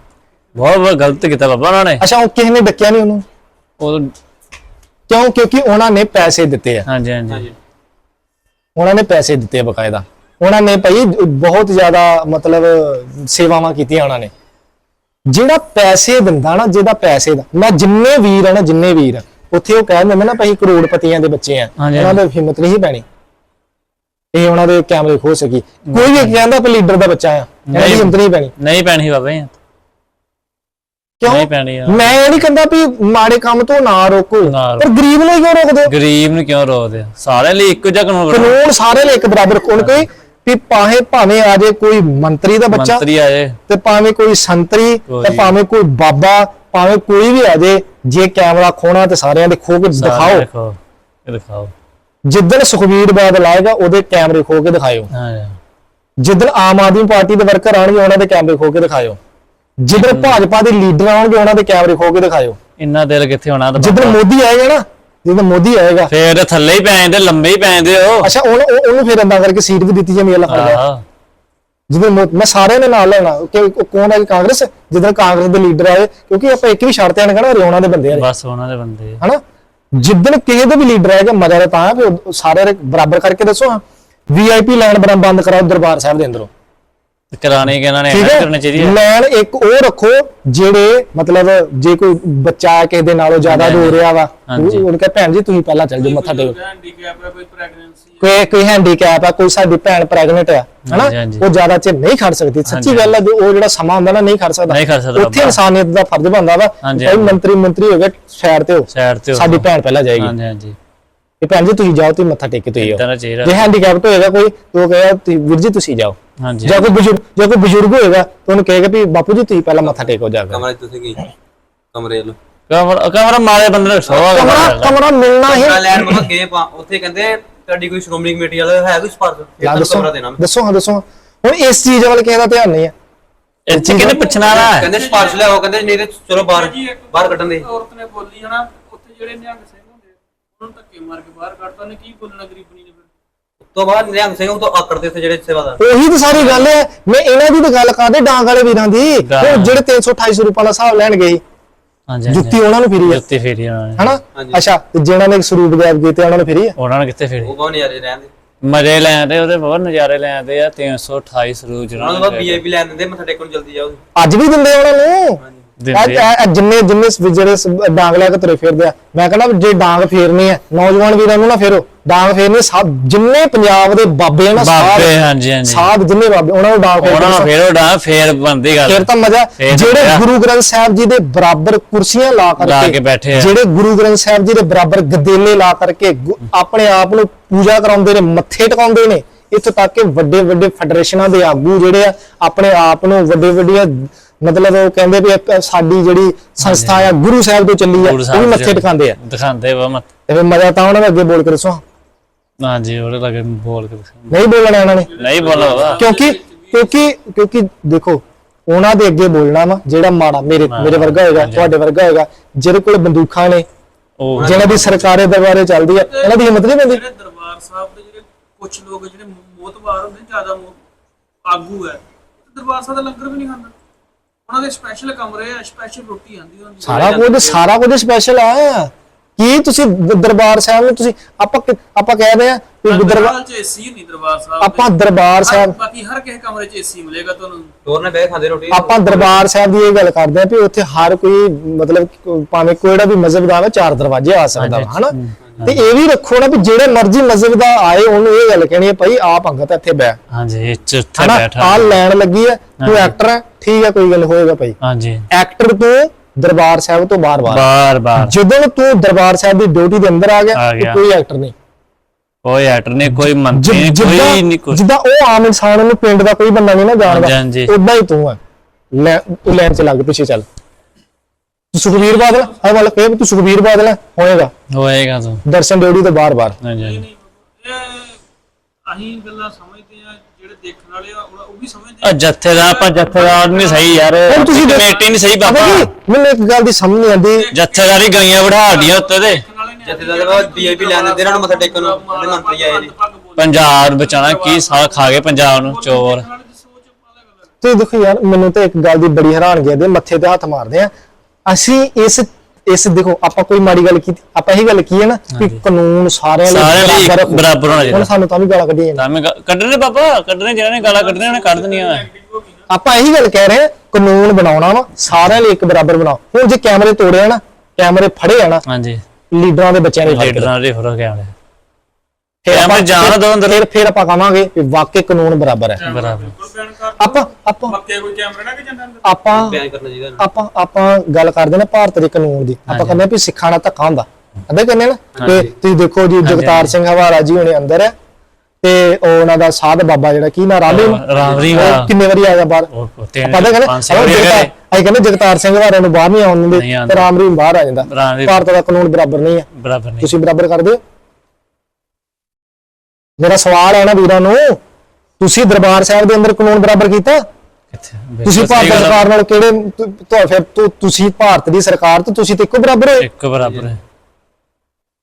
ਬਹੁਤ ਬਹੁਤ ਗਲਤ ਕੀਤਾ ਬਾਬਾ ਉਹਨਾਂ ਨੇ। ਅੱਛਾ ਉਹ ਕਿਸੇ ਨੇ ਡੱਕਿਆ ਨਹੀਂ ਉਹਨੂੰ? ਉਹ ਕਿਉਂ? ਕਿਉਂਕਿ ਉਹਨਾਂ ਨੇ ਪੈਸੇ ਦਿੱਤੇ ਆ। ਹਾਂਜੀ ਹਾਂਜੀ। ਉਹਨਾਂ ਨੇ ਪੈਸੇ ਦਿੱਤੇ ਆ ਬਕਾਇਦਾ। ਉਹਨਾਂ ਨੇ ਭਾਈ ਬਹੁਤ ਜ਼ਿਆਦਾ ਮਤਲਬ ਸੇਵਾਵਾਂ ਕੀਤੀਆਂ ਉਹਨਾਂ ਨੇ। ਜਿਹੜਾ ਪੈਸੇ ਦਿੰਦਾ ਨਾ ਜਿਹਦਾ ਪੈਸੇ ਦਾ ਮੈਂ ਜਿੰਨੇ ਵੀਰ ਆ ਨਾ ਜਿੰਨੇ ਵੀਰ ਆ, ਉੱਥੇ ਉਹ ਕਹਿ ਦਿੰਦੇ ਨਾ ਭਾਈ ਕਰੋੜਪਤੀਆਂ ਦੇ ਬੱਚੇ ਆ। ਉਹਨਾਂ ਦੇ ਹਿੰਮਤ ਨਹੀਂ ਪੈਣੀ। ਇਹ ਉਹਨਾਂ ਦੇ ਕੈਮਰੇ ਖੋ ਸਕੀ। ਕੋਈ ਵੀ ਕਹਿੰਦਾ ਕਿ ਲੀਡਰ ਦਾ ਬੱਚਾ ਆ। ਇਹਨਾਂ ਦੀ ਨਹੀਂ। ਹਿੰਮਤ ਨਹੀਂ ਪੈਣੀ। ਨਹੀਂ ਪੈਣੀ ਬਾਬਾ ਨਹੀਂ ਪੈਣੀ ਆ। ਮੈਂ ਇਹ ਨਹੀਂ ਕਹਿੰਦਾ ਵੀ ਮਾੜੇ ਕੰਮ ਤੋਂ ਨਾ ਰੋਕੋ ਨਾ ਪਰ ਗਰੀਬ ਨੂੰ ਕਿਉਂ ਰੋਕਦੇ ਹੋ? ਗਰੀਬ ਨੂੰ ਕਿਉਂ ਰੋਕਦੇ ਆ? ਸਾਰਿਆਂ ਲਈ ਇੱਕੋ ਜਿਹਾ ਕਾਨੂੰਨ ਬਣਾਓ। ਕਾਨੂੰਨ ਸਾਰੇ ਲਈ ਇੱਕ ਬਰਾਬਰ ਕੋਣ ਕੋਈ ਵੀ ਪਾਹੇ ਭਾਵੇਂ ਆ ਜੇ ਕੋਈ ਮੰਤਰੀ ਦਾ ਬੱਚਾ ਮੰਤਰੀ ਆਏ ਤੇ ਭਾਵੇਂ ਕੋਈ ਸੰਤਰੀ ਤੇ ਕੋਈ- ਭਾਵੇਂ ਕੋਈ ਬਾਬਾ ਭਾਵੇਂ ਕੋਈ ਵੀ ਆ ਜੇ ਜੇ ਕੈਮਰਾ ਖੋਣਾ ਤੇ ਸਾਰਿਆਂ ਦੇ ਖੋ ਕੇ ਦਿਖਾਓ ਦੇਖੋ ਇਹ ਦਿਖਾਓ ਜਿੱਦਣ ਸੁਖਵੀਰ ਬਾਦਲ ਆਏਗਾ ਉਹਦੇ ਕੈਮਰੇ ਖੋ ਕੇ ਦਿਖਾਇਓ ਹਾਂ। ਜਿੱਦਣ ਆਮ ਆਦਮੀ ਪਾਰਟੀ ਦੇ ਵਰਕਰ ਆਣਗੇ ਉਹਨਾਂ ਦੇ ਕੈਮਰੇ ਖੋ ਕੇ ਦਿਖਾਇਓ ਜਿੱਦਣ ਭਾਜਪਾ ਦੇ ਲੀਡਰ ਆਉਣਗੇ ਉਹਨਾਂ ਦੇ ਕੈਮਰੇ ਖੋ ਕੇ ਦਿਖਾਇਓ। ਇੰਨਾ ਦਿਲ ਕਿੱਥੇ ਹੋਣਾ ਤਾਂ ਜਿੱਦਣ ਮੋਦੀ ਆਏਗਾ ਨਾ ਜਦੋਂ ਮੋਦੀ ਆਏਗਾ। ਫੇਰ ਥੱਲੇ ਹੀ ਪੈ ਜਾਂਦੇ ਲੰਮੇ ਹੀ ਪੈ ਜਾਂਦੇ ਉਹ। ਅੱਛਾ ਉਹਨੂੰ ਉਹ- ਉਹਨੂੰ ਫਿਰ ਅੰਦਾ ਕਰਕੇ ਸੀਟ ਵੀ ਦਿੱਤੀ ਜਾਂਦੀ ਹੈ ਅੱਲਾ ਫੜ ਗਿਆ ਜਦੋਂ ਮੋ- ਸਾਰਿਆਂ ਦੇ ਨਾਲ ਲੈਣਾ। ਕਿ ਕੌਣ ਹੈ ਕਾਂਗਰਸ? ਜਦੋਂ ਕਾਂਗਰਸ ਦੇ ਲੀਡਰ ਆਏ ਕਿਉਂਕਿ ਆਪਾਂ ਇੱਕ ਵੀ ਛੱਡ ਤੇ ਆਣ ਕਹਣਾ ਹਰਿਆਣਾ ਦੇ ਬੰਦੇ ਆ ਬਸ ਉਹਨਾਂ ਦੇ ਬੰਦੇ ਹਨਾ? ਜਿੱਦਣ ਕਿਸੇ ਦੇ ਵੀ ਲੀਡਰ ਆਏਗਾ ਮਜ਼ਾ ਤਾਂ ਉਹ ਸਾਰੇ ਦੇ ਬਰਾਬਰ ਕਰਕੇ ਦੱਸੋ ਹਾਂ। ਵੀਆਈਪੀ ਲਾਈਨ ਬੰਦ ਕਰਾਓ ਦਰਬਾਰ ਸਾਹਿਬ ਦੇ ਅੰਦਰੋਂ। ਕਰਾਣੇ ਕਿ ਇਹਨਾਂ ਨੇ ਠੀਕ ਕਰਨੇ ਚਾਹੀਦੀ ਹੈ ਲਾਈਨ ਇੱਕ ਉਹ ਰੱਖੋ ਜਿਹੜੇ ਮਤਲਬ ਜੇ ਕੋਈ ਬੱਚਾ ਕਿਸੇ ਦੇ ਨਾਲੋਂ ਜ਼ਿਆਦਾ ਰੋ ਰਿਹਾ ਵਾ ਉਹਨੂੰ ਕਹੇ ਭੈਣ ਜੀ ਤੁਸੀਂ ਪਹਿਲਾਂ ਚੱਲ ਜਾਓ ਮੱਥਾ ਟੇਕੋ। ਹੈਂਡੀਕੈਪ ਹੈ ਕੋਈ ਪ੍ਰੈਗਨੈਂਸੀ ਕੋਈ ਕੋਈ ਹੈਂਡੀਕੈਪ ਆ ਕੋਈ ਸਾਡੀ ਭੈਣ ਪ੍ਰੈਗਨੈਂਟ ਆ ਹਨਾ। ਉਹ ਜ਼ਿਆਦਾ ਚਿਰ ਨਹੀਂ ਖੜ ਸਕਦੀ। ਸੱਚੀ। ਗੱਲ ਹੈ ਵੀ ਉਹ ਜਿਹੜਾ ਸਮਾਂ ਹੁੰਦਾ ਨਾ ਨਹੀਂ ਖੜ ਸਕਦਾ। ਨਹੀਂ ਖੜ ਸਕਦਾ ਉੱਥੇ। ਇਨਸਾਨੀਅਤ ਦਾ ਫਰਜ਼ ਬਣਦਾ ਵਾ ਭਾਈ। ਮੰਤਰੀ ਮੰਤਰੀ ਹੋ ਗਏ ਸਾਈਡ ਤੇ ਹੋ। ਸਾਈਡ ਤੇ ਹੋ। ਸਾਡੀ ਭੈਣ ਪਹਿਲਾਂ ਜਾਏਗੀ। ਹਾਂਜੀ ਹਾਂਜੀ। ਇਹ ਭੈਣ ਜੀ ਤੁਸੀਂ ਜਾਓ ਤੁਸੀਂ ਮੱਥਾ ਟੇਕ ਕੇ ਤੁਸੀਂ ਇਦਾਂ ਆਓ ਦਾ ਚਾਹੀਦਾ ਜੇ ਹੈਂਡੀਕੈਪ ਹੋਏਗਾ ਕੋਈ ਤਾਂ ਉਹ ਕਹੇਗਾ ਵੀਰ ਜੀ ਤੁਸੀਂ ਜਾਓ। ਹਾਂਜੀ ਜਾਂ ਕੋਈ ਬਜ਼ੁਰਗ ਜੇ ਕੋਈ ਬਜ਼ੁਰਗ ਹੋਏਗਾ ਤਾਂ ਉਹਨੂੰ ਕਹੇਗਾ ਵੀ ਬਾਪੂ ਜੀ ਤੁਸੀਂ ਪਹਿਲਾਂ ਮੱਥਾ ਟੇਕੋ ਜਾ ਕੇ। ਕਮਰੇ ਤੁਸੀਂ ਕੀ? ਕਮਰੇ ਲੋ ਕਮਰਾ ਕਮਰਾ ਮਾਰੇ ਬੰਦੇ ਨੂੰ ਸੋਵਾ ਕਮਰਾ ਕਮਰਾ ਮਿਲਣਾ ਹੀ ਲੈਣ ਮਤਲਬ ਗਏ ਪਾ ਉੱਥੇ ਕਹਿੰਦੇ ਤੁਹਾਡੀ ਕੋਈ ਸ਼੍ਰੋਮਣੀ ਕਮੇਟੀ ਵਾਲਾ ਹੈ ਕੋਈ ਤੁਹਾਨੂੰ ਦੱਸੋ। ਕਮਰਾ ਦੇਣਾ। ਦੱਸੋ ਹਾਂ ਦੱਸੋ। ਹੁਣ ਇਸ ਚੀਜ਼ ਵੱਲ ਕਿਸੇ ਦਾ ਧਿਆਨ ਨਹੀਂ ਹੈ। ਇਹ ਚ ਕਿਹਨੇ ਪੁੱਛਣਾ ਨਾ ਕਹਿੰਦੇ ਸਪਾਰਸ਼ ਲਿਆਓ ਕਹਿੰਦੇ ਨਹੀਂ ਤੇ ਚਲੋ ਬਾਹਰ ਬਾਹਰ ਕੱਢਣ ਦੇ। ਔਰਤ ਨੇ ਬੋਲੀ ਹਨਾ ਉੱਥੇ ਜਿਹੜੇ ਨਿਹੰਗ ਸਿੰਘ ਉਹਨਾਂ ਨੂੰ ਧੱਕੇ ਮਾਰ ਕੇ ਬਾਹਰ ਕੱਢਤਾ ਉਹਨੇ ਕੀ ਬੋਲਣਾ ਗਰੀਬਣੀ ਨੇ ਫਿਰ? ਉਸ ਤੋਂ ਬਾਅਦ ਨਿਹੰਗ ਸਿੰਘ ਉਹ ਤੋਂ ਆਕੜਦੇ ਉੱਥੇ ਜਿਹੜੇ ਸੇਵਾਦਾਰ। ਉਹੀ ਤਾਂ ਸਾਰੀ ਗੱਲ ਹੈ। ਮੈਂ ਇਹਨਾਂ ਦੀ ਤਾਂ ਗੱਲ ਕਰਦੇ ਡਾਂਗ ਵਾਲੇ ਵੀਰਾਂ ਦੀ। ਡਾਂਗ। ਹੁਣ ਜਿਹੜੇ 328 ਰੁਪਏ ਦਾ ਹਿਸਾਬ ਲੈਣ ਗਏ। ਸੀ, ਹਾਂਜੀ। ਜੁੱਤੀ ਉਹਨਾਂ ਨੂੰ ਫਿਰੀ ਹੈ ਜੁੱਤੀ ਫੇਰੀ ਉਹਨਾਂ ਨੇ ਹਨਾ? ਹਾਂਜੀ। ਅੱਛਾ ਤੇ ਜਿਹਨਾਂ ਨੇ ਸਰੂਪ ਗਾਇਬ ਕੀਤੇ ਉਹਨਾਂ ਨੂੰ ਫਿਰੀ ਹੈ ਉਹਨਾਂ ਨੇ ਕਿੱਥੇ ਫੇਰੀ? ਉਹ ਬਹੁਤ ਨਜ਼ਾਰੇ ਰਹਿੰਦੇ ਮਜ਼ੇ ਲੈਂਦੇ ਉਹਦੇ ਬਹੁਤ ਨਜ਼ਾਰੇ ਲੈਂਦੇ ਆ। 328 ਸਰੂਜ ਉਹਨਾਂ ਨੂੰ ਬਾਅਦ ਵੀਆਈਪੀ ਲੈਣ ਦਿੰਦੇ ਮੱਥਾ ਟੇਕਣ ਨੂੰ ਜਲਦੀ ਜਾਓ ਅੱਜ ਵੀ ਦਿੰਦੇ ਉਹਨਾਂ ਨੂੰ? ਦਿੰਦੇ ਜਿੰਨੇ ਜਿੰਨੇ ਜਿਹੜੇ ਡਾਂਗ ਲੈ ਕੇ ਤੁਰੇ ਫਿਰਦੇ ਆ ਮੈਂ ਕਹਿੰਦਾ ਜੇ ਡਾਂਗ ਫੇਰਨੀ ਹੈ ਨੌਜਵਾਨ ਵੀਰਾਂ ਨੂੰ ਨਾ ਫੇਰੋ ਡਾਂਗ ਫੇਰਨੀ ਸਭ ਜਿੰਨੇ ਪੰਜਾਬ ਦੇ ਬਾਬੇ ਆ ਨਾ ਬਾਬੇ ਹਾਂਜੀ ਹਾਂਜੀ ਸਾਧ ਜਿੰਨੇ ਬਾਬੇ ਉਹਨਾਂ ਨੂੰ ਡਾਂਗ ਉਹਨਾਂ ਨੂੰ ਫੇਰੋ ਫੇਰ ਉਡਾ ਫੇਰ ਬੰਦੀ ਗੱਲ ਫਿਰ ਤਾਂ ਮਜ਼ਾ ਫੇਰ ਜਿਹੜੇ। ਗੁਰੂ ਗ੍ਰੰਥ ਸਾਹਿਬ ਜੀ ਦੇ ਬਰਾਬਰ ਕੁਰਸੀਆਂ ਲਾ ਕਰਕੇ ਆ। ਜਿਹੜੇ ਗੁਰੂ ਗ੍ਰੰਥ ਸਾਹਿਬ ਜੀ ਦੇ ਬਰਾਬਰ ਗਦੇਲੇ ਲਾ ਕਰਕੇ ਆਪਣੇ ਆਪ ਨੂੰ ਪੂਜਾ ਕਰਾਉਂਦੇ ਨੇ ਮੱਥੇ ਟਿਕਾਉਂਦੇ ਨੇ ਇੱਥੋਂ ਤੱਕ ਕਿ ਵੱਡੇ ਵੱਡੇ ਫੈਡਰੇਸ਼ਨਾਂ ਦੇ ਆਗੂ ਜਿਹੜੇ ਆ ਆਪਣੇ ਆਪ ਨੂੰ ਵੱਡੇ ਵੱਡੀਆਂ ਮਤਲਬ ਉਹ ਕਹਿੰਦੇ ਵੀ ਇੱਕ ਸਾਡੀ ਜਿਹੜੀ ਸੰਸਥਾ ਆ ਗੁਰੂ ਸਾਹਿਬ ਤੋਂ ਚੱਲੀ ਆ ਉਹ ਵੀ ਮੱਥੇ ਟਿਕਾਉਂਦੇ ਆ। ਦਿਖਾਉਂਦੇ ਵਾ ਮਤ ਤੇ ਫਿਰ ਮਜ਼ਾ ਤਾਂ ਉਹਨਾਂ ਦੇ ਅੱਗੇ ਬੋਲ ਕੇ ਦੱਸੋ। ਹਾਂਜੀ ਉਹਦੇ ਲੱਗੇ ਬੋਲ ਕੇ। ਨਹੀਂ ਬੋਲਣਾ ਇਹਨਾਂ ਨੇ। ਨਹੀਂ ਬੋਲੋ ਬਾਬਾ ਕਿਉਂਕਿ ਕਿਉਂਕਿ ਕਿਉਂਕਿ ਦੇਖੋ ਉਹਨਾਂ ਦੇ ਅੱਗੇ ਬੋਲਣਾ ਵਾ ਜਿਹੜਾ ਮਾੜਾ ਮੇਰੇ ਮੇਰੇ ਵਰਗਾ ਹੋਏਗਾ ਤੁਹਾਡੇ ਵਰਗਾ ਹੋਏਗਾ ਜਿਹਦੇ ਕੋਲ ਬੰਦੂਕਾਂ ਨੇ ਉਹ ਜਿਹਨਾਂ ਦੀ ਸਰਕਾਰੇ ਦਰਬਾਰੇ ਚੱਲਦੀ ਆ ਇਹਨਾਂ ਦੀ ਹਿੰਮਤ ਨਹੀਂ ਪੈਂਦੀ। ਜਿਹੜੇ ਦਰਬਾਰ ਸਾਹਿਬ ਦੇ ਜਿਹੜੇ ਕੁਝ ਲੋਕ ਜਿਹੜੇ ਮੋਤਬਾਰ ਹੁੰਦੇ ਨੇ ਜ਼ਿਆਦਾ ਮੋਤ ਆਗੂ ਹੈ ਦਰਬਾਰ ਸਾਹਿਬ ਦਾ ਲੰਗਰ ਵੀ ਨਹੀਂ ਖਾਂਦਾ। ਉਹਨਾਂ ਦੇ ਸਪੈਸ਼ਲ ਕਮਰੇ ਆ ਸਪੈਸ਼ਲ ਰੋਟੀ ਆਂਦੀ ਹੁੰਦੀ ਹੈ। ਸਾਰਾ ਕੁਝ ਸਾਰਾ ਕੁਝ ਸਪੈਸ਼ਲ ਆ। ਕੀ ਤੁਸੀਂ ਦਰਬਾਰ ਸਾਹਿਬ ਨੂੰ ਤੁਸੀਂ ਆਪਾਂ ਆਪਾਂ ਕਹਿੰਦੇ ਆ ਕਿ ਦਰਬਾਰ ਚ ਏਸੀ ਨਹੀਂ ਦਰਬਾਰ ਸਾਹਿਬ। ਆਪਾਂ ਦਰਬਾਰ ਹਰ- ਸਾਹਿਬ ਬਾਕੀ ਹਰ ਕਿਸੇ ਕਮਰੇ ਚ ਏਸੀ ਮਿਲੇਗਾ ਤੁਹਾਨੂੰ। ਟੋਰ ਨੇ ਬਹਿ ਖਾਂਦੇ ਰੋਟੀ। ਆਪਾਂ ਦਰਬਾਰ ਸਾਹਿਬ ਦੀ ਇਹ ਗੱਲ ਕਰਦੇ ਆ ਵੀ ਉੱਥੇ ਹਰ ਕੋਈ ਮਤਲਬ ਭਾਵੇਂ ਕੋਈੜਾ ਵੀ ਮਜ਼ਹਬ ਦਾ ਹੋਵੇ ਚਾਰ ਦਰਵਾਜ਼ੇ ਆ ਸਕਦਾ ਵਾ ਹਨਾ? ਤੇ ਇਹ ਵੀ ਰੱਖੋ ਨਾ ਵੀ ਜਿਹੜੇ ਮਰਜ਼ੀ ਮਜ਼ਹਬ ਦਾ ਆਏ ਉਹਨੂੰ ਇਹ ਗੱਲ ਕਹਿਣੀ ਹੈ ਭਾਈ ਆ ਪੰਗਤ ਇੱਥੇ ਬੈ ਹਾਂਜੀ ਹਨਾ? ਬੈਠਾ ਆ ਲੈਣ ਲੱਗੀ ਹੈ ਤੂੰ ਐਕਟਰ ਹੈ ਠੀਕ ਹੈ ਕੋਈ ਗੱਲ ਹੋਏਗਾ ਭਾਈ। ਹਾਂਜੀ। ਐਕਟਰ ਤੂੰ ਦਰਬਾਰ ਸਾਹਿਬ ਤੋਂ ਬਾਹਰ-ਬਾਹਰ ਬਾਰ ਬਾਰ ਜਦੋਂ ਤੂੰ ਦਰਬਾਰ ਸਾਹਿਬ ਦੀ ਡਿਊਟੀ ਦੇ ਅੰਦਰ ਆ ਗਿਆ ਆ। ਕੋਈ ਐਕਟਰ ਨਹੀਂ। ਕੋਈ ਐਕਟਰ ਨਹੀਂ ਕੋਈ ਮੰਤਰੀ ਨਹੀਂ ਜਿ- ਕੋਈ ਜਿੱਦਾਂ ਨਹੀਂ ਕੁਛ। ਜਿੱਦਾਂ ਉਹ ਆਮ ਇਨਸਾਨ ਨੂੰ ਪਿੰਡ ਦਾ ਕੋਈ ਬੰਦਾ ਨਹੀਂ ਨਾ ਜਾਣਦਾ ਹਾਂਜੀ। ਉਦਾਂ ਹੀ ਤੂੰ ਹੈ ਲੈ ਤੂੰ ਲੈਣ ਚ ਲੱਗ ਪਿੱਛੇ ਚੱਲ। ਤੂੰ ਸੁਖਬੀਰ ਬਾਦਲ ਆ? ਵਾਲਾ ਕਹੇ ਵੀ ਤੂੰ ਸੁਖਬੀਰ ਬਾਦਲ ਹੈ, ਹੋਏਗਾ। ਹੋਏਗਾ ਤੂੰ। ਦਰਸ਼ਨ ਡਿਊਟੀ ਤੋਂ ਬਾਹਰ-ਬਾਹਰ। ਹਾਂਜੀ ਹਾਂਜੀ। ਨਹੀਂ ਇਹ ਅਸੀਂ ਗੱਲਾਂ ਆ ਜਿਹੜੇ ਦੇਖਣ ਵਾਲੇ ਆ ਉਹ ਉਹ ਵੀ ਸਮਝਦੇ ਆ। ਜੱਥੇਦਾਰ ਆਪਾਂ ਜੱਥੇਦਾਰ ਨਹੀਂ ਸਹੀ ਯਾਰ ਹੁਣ ਤੁਸੀਂ ਦੇਖ- ਕਮੇਟੀ ਨਹੀਂ ਸਹੀ ਪਤਾ ਬਾਬਾ ਕੀ ਮੈਨੂੰ ਇੱਕ ਗੱਲ ਦੀ ਸਮਝ ਨਹੀਂ ਆਉਂਦੀ। ਜੱਥੇਦਾਰੀ ਗਈਆਂ ਬਿਠਾ ਦੀਆਂ ਉੱਤੇ ਤੇ। ਦੇਖਣ ਵਾਲੇ ਨੇ ਜੱਥੇਦਾਰ ਦੇ ਬਾਅਦ ਵੀਆਈਪੀ ਲੈਣ ਦਿੰਦੇ ਇਹਨਾਂ ਨੂੰ ਮੱਥਾ ਟੇਕਣ ਨੂੰ ਜਿਹੜੇ ਮੰਤਰੀ ਆਏ ਨੇ। ਪੰਜਾਬ ਬਚਾਣਾ ਕੀ ਸਾਲ ਖਾ ਗਏ ਪੰਜਾਬ ਨੂੰ ਚੋਰ। ਤੇ ਦੇਖੋ ਯਾਰ ਮੈਨੂੰ ਤਾਂ ਇੱਕ ਗੱਲ ਦੀ ਬੜੀ ਹੈਰਾਨਗੀ ਆਦੀ ਮੱਥੇ ਤੇ ਹੱਥ ਮਾਰਦੇ ਆ। ਅਸੀਂ ਇਸ ਇਸ ਦੇਖੋ ਆਪਾਂ ਕੋਈ ਮਾੜੀ ਗੱਲ ਕੀਤੀ ਆਪਾਂ ਇਹੀ ਗੱਲ ਕੀ ਹੈ ਨਾ ਕਿ ਕਾਨੂੰਨ ਸਾਰਿਆਂ ਲਈ ਬਰਾਬਰ ਹੋਣਾ ਹੁਣ ਚਾਹੀਦਾ। ਸਾਨੂੰ ਤਾਂ ਵੀ ਗਾਲਾਂ ਕੱਢੀਆਂ ਜਾਂਦੀਆਂ। ਤਾਂ ਮੈਂ ਕੱਢਣੇ ਬਾਬਾ ਕੱਢਣੇ ਜਿਹਨਾਂ ਨੇ ਗਾਲਾਂ ਕੱਢਣੀਆਂ ਉਹਨੇ ਕੱਢ ਦੇਣੀਆਂ। ਆਪਾਂ ਇਹੀ ਗੱਲ ਕਹਿ ਰਹੇ ਹਾਂ ਕਾਨੂੰਨ ਬਣਾਉਣਾ ਵਾ ਸਾਰਿਆਂ ਲਈ ਇੱਕ ਬਰਾਬਰ ਬਣਾਓ। ਹੁਣ ਜੇ ਕੈਮਰੇ ਤੋੜਿਆ ਨਾ ਕੈਮਰੇ ਫੜੇ ਆ ਨਾ ਹਾਂਜੀ। ਲੀਡਰਾਂ ਦੇ ਬੱਚਿਆਂ ਦੇ ਲੀਡਰਾਂ ਦੇ ਫ਼ਰਕ ਹੈ ਫਿਰ ਆਪਾਂ ਜਾਣ ਦੋ ਅੰਦਰ। ਫਿਰ ਫਿਰ ਆਪਾਂ ਕਵਾਂਗੇ ਕਿ ਵਾਕਈ ਕਾਨੂੰਨ ਬਰਾਬਰ ਹੈ। ਬਰਾਬਰ। ਆਪਾਂ ਆਪਾਂ ਮੱਕੇ ਕੋਈ ਕੈਮਰਾ ਨਾ ਕਿ ਜਾਂਦਾ ਅੰਦਰ? ਆਪਾਂ ਬਿਆਨ ਕਰਨਾ ਚਾਹੀਦਾ ਨਾ। ਆਪਾਂ ਆਪਾਂ ਗੱਲ ਕਰਦੇ ਨੇ ਭਾਰਤ ਦੇ ਕਾਨੂੰਨ ਦੀ। ਆਪਾਂ ਕਹਿੰਦੇ ਆ ਵੀ ਸਿੱਖਾਂ ਨਾਲ ਧੱਕਾ ਹੁੰਦਾ। ਅੱਦੇ ਕਹਿੰਦੇ ਨਾ ਤੇ ਤੁਸੀਂ ਦੇਖੋ ਜੀ ਜਗਤਾਰ ਸਿੰਘ ਹਵਾਰਾ ਜੀ ਹੁਣੇ ਅੰਦਰ ਹੈ ਤੇ ਉਹ ਉਹਨਾਂ ਦਾ ਸਾਧ ਬਾਬਾ ਜਿਹੜਾ ਕੀ ਨਾ ਰਾਮੀ ਰਾਮ ਰੀ ਉਹ ਕਿੰਨੇ ਵਾਰੀ ਆ ਗਿਆ ਬਾਹਰ? ਉਹ ਉਹ ਤਿੰਨ ਆਪਾਂ ਤਾਂ ਕਹਿੰਦੇ। ਅਸੀਂ ਕਹਿੰਦੇ ਜਗਤਾਰ ਸਿੰਘ ਹਵਾਰਾ ਨੂੰ ਬਾਹਰ ਨਹੀਂ ਆਉਣ ਦਿੰਦੇ। ਤੇ ਰਾਮ ਰੀ ਬਾਹਰ ਆ ਜਾਂਦਾ। ਭਾਰਤ ਦਾ ਕਾਨੂੰਨ ਬਰਾਬਰ ਨਹੀਂ ਹੈ। ਬਰਾਬਰ ਨਹੀਂ। ਤੁਸੀਂ ਬਰਾਬਰ ਕਰਦੇ ਹੋ? ਮੇਰਾ ਸਵਾਲ ਹੈ ਨਾ ਵੀਰਾਂ ਨੂੰ ਤੁਸੀਂ ਦਰਬਾਰ ਸਾਹਿਬ ਦੇ ਅੰਦਰ ਕਾਨੂੰਨ ਬਰਾਬਰ ਕੀਤਾ? ਕਿੱਥੇ? ਤੁਸੀਂ ਭਾਰਤ। ਸਰਕਾਰ ਨਾਲ ਕਿਹੜੇ ਤੁ- ਤੁਹਾ- ਫਿਰ ਤੁਸੀਂ ਭਾਰਤ ਦੀ ਸਰਕਾਰ ਤੇ ਤੁਸੀਂ ਤੇ ਇੱਕੋ ਬਰਾਬਰ ਹੋ? ਇੱਕ ਬਰਾਬਰ ਹੈ।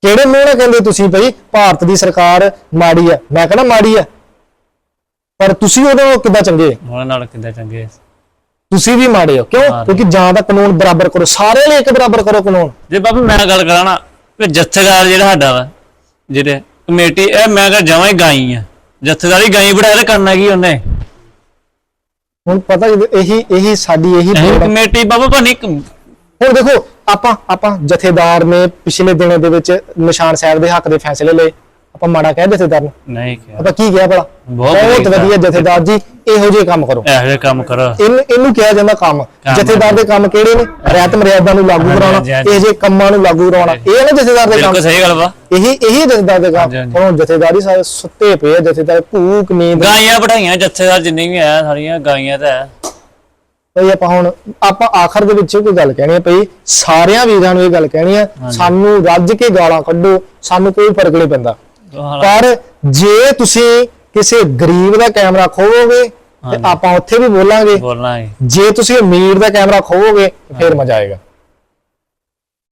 ਕਿਹੜੇ ਮੂੰਹ ਨਾਲ ਕਹਿੰਦੇ ਤੁਸੀਂ ਬਈ ਭਾਰਤ ਦੀ ਸਰਕਾਰ ਮਾੜੀ ਹੈ? ਮੈਂ ਕਹਿੰਦਾ ਮਾੜੀ ਹੈ। ਪਰ ਤੁਸੀਂ ਉਦੋਂ ਕਿੱਦਾਂ ਚੰਗੇ? ਉਹਨਾਂ ਨਾਲ ਕਿੱਦਾਂ ਚੰਗੇ? ਤੁਸੀਂ ਵੀ ਮਾੜੇ ਹੋ। ਕਿਉਂ। ਕਿਉਂਕਿ ਜਾਂ ਤਾਂ ਕਾਨੂੰਨ ਬਰਾਬਰ ਕਰੋ। ਸਾਰੇ ਲਈ ਇੱਕ ਬਰਾਬਰ ਕਰੋ ਕਾਨੂੰਨ। ਜੇ ਬਾਬਾ ਮੈਂ ਗੱਲ ਕਰਾਂ ਨਾ ਕਿ ਜਥੇਦਾਰ ਜਿਹੜਾ ਸਾਡਾ ਵਾ ਜਿਹੜੇ ਕਮੇਟੀ ਇਹ ਮੈਂ ਕਹਾਂ ਜਮਾਂ ਹੀ ਗਾਈ ਆ। ਜਥੇਦਾਰੀ ਗਾਈ ਬੜਾ ਤੇ ਕਰਨਾ ਕੀ ਉਹਨੇ। ਹੁਣ ਪਤਾ ਜਦੋਂ ਇਹੀ ਇਹੀ ਸਾਡੀ ਇਹੀ ਇਹ ਬੋਲ ਹੈ। ਕਮੇਟੀ ਬਾਬਾ ਭਾਨੀ ਹੁਣ ਦੇਖੋ ਆਪਾਂ ਆਪਾਂ ਜਥੇਦਾਰ ਨੇ ਪਿਛਲੇ ਦਿਨਾਂ ਦੇ ਵਿੱਚ ਨਿਸ਼ਾਨ ਸਾਹਿਬ ਦੇ ਹੱਕ ਦੇ ਫੈਸਲੇ ਲਏ। ਆਪਾਂ ਮਾੜਾ ਕਹਿ ਜਥੇਦਾਰ ਨੂੰ। ਨਹੀਂ ਕਿਹਾ। ਆਪਾਂ ਕੀ ਕਿਹਾ ਭਲਾ? ਬਹੁਤ ਵਧੀਆ। ਜਥੇਦਾਰ ਜੀ ਇਹੋ ਜਿਹੇ ਕੰਮ ਕਰੋ। ਇਹੋ ਜਿਹੇ ਕੰਮ ਕਰੋ। ਇਹਨੂੰ ਕਿਹਾ ਜਾਂਦਾ ਕੰਮ। ਜਥੇਦਾਰ ਦੇ ਕੰਮ ਕਿਹੜੇ ਨੇ? ਰਹਿਤ ਮਰਿਆਦਾ ਨੂੰ ਲਾਗੂ ਕਰਾਉਣਾ। ਇਹ ਜੇ ਕੰਮਾਂ ਨੂੰ ਲਾਗੂ ਕਰਾਉਣਾ। ਇਹ ਨਾ ਜਥੇਦਾਰ ਦੇ ਕੰਮ। ਬਿਲਕੁਲ ਸਹੀ ਗੱਲ ਵਾ। ਇਹੀ ਇਹੀ ਜਥੇਦਾਰ ਦੇ ਕੰਮ। ਹੁਣ ਜਥੇਦਾਰੀ ਸਾਰੇ ਸੁੱਤੇ ਪਏ ਆ, ਜਥੇਦਾਰ ਭੂਕ ਨੀਂਦ। ਗਾਈਆਂ ਬਿਠਾਈਆਂ ਜਥੇਦਾਰ ਜਿੰਨੇ ਵੀ ਆ ਸਾਰੀਆਂ ਗਾਈਆਂ ਤਾਂ ਹੈ। ਭਈ ਆਪਾਂ ਹੁਣ ਆਪਾਂ ਆਖਰ ਦੇ ਵਿੱਚ ਕੋਈ ਗੱਲ ਕਹਿਣੀ ਹੈ ਭਈ ਸਾਰਿਆਂ ਵੀਰਾਂ ਨੂੰ ਇਹ ਗੱਲ ਕਹਿਣੀ ਹੈ ਸਾਨੂੰ ਰੱਜ ਕੇ ਗਾਲਾਂ ਕੱਢੋ ਸਾਨੂੰ ਕੋਈ ਫ਼ਰਕ ਨਹੀਂ ਪੈਂਦਾ। ਪਰ ਜੇ ਤੁਸੀਂ ਕਿਸੇ ਗਰੀਬ ਦਾ ਕੈਮਰਾ ਖੋਵੋਗੇ ਤੇ ਆਪਾਂ ਉੱਥੇ ਵੀ ਬੋਲਾਂਗੇ। ਬੋਲਣਾ ਹੈ ਜੇ ਤੁਸੀਂ ਅਮੀਰ ਦਾ ਕੈਮਰਾ ਖੋਵੋਗੇ ਫਿਰ ਮਜ਼ਾ ਆਏਗਾ।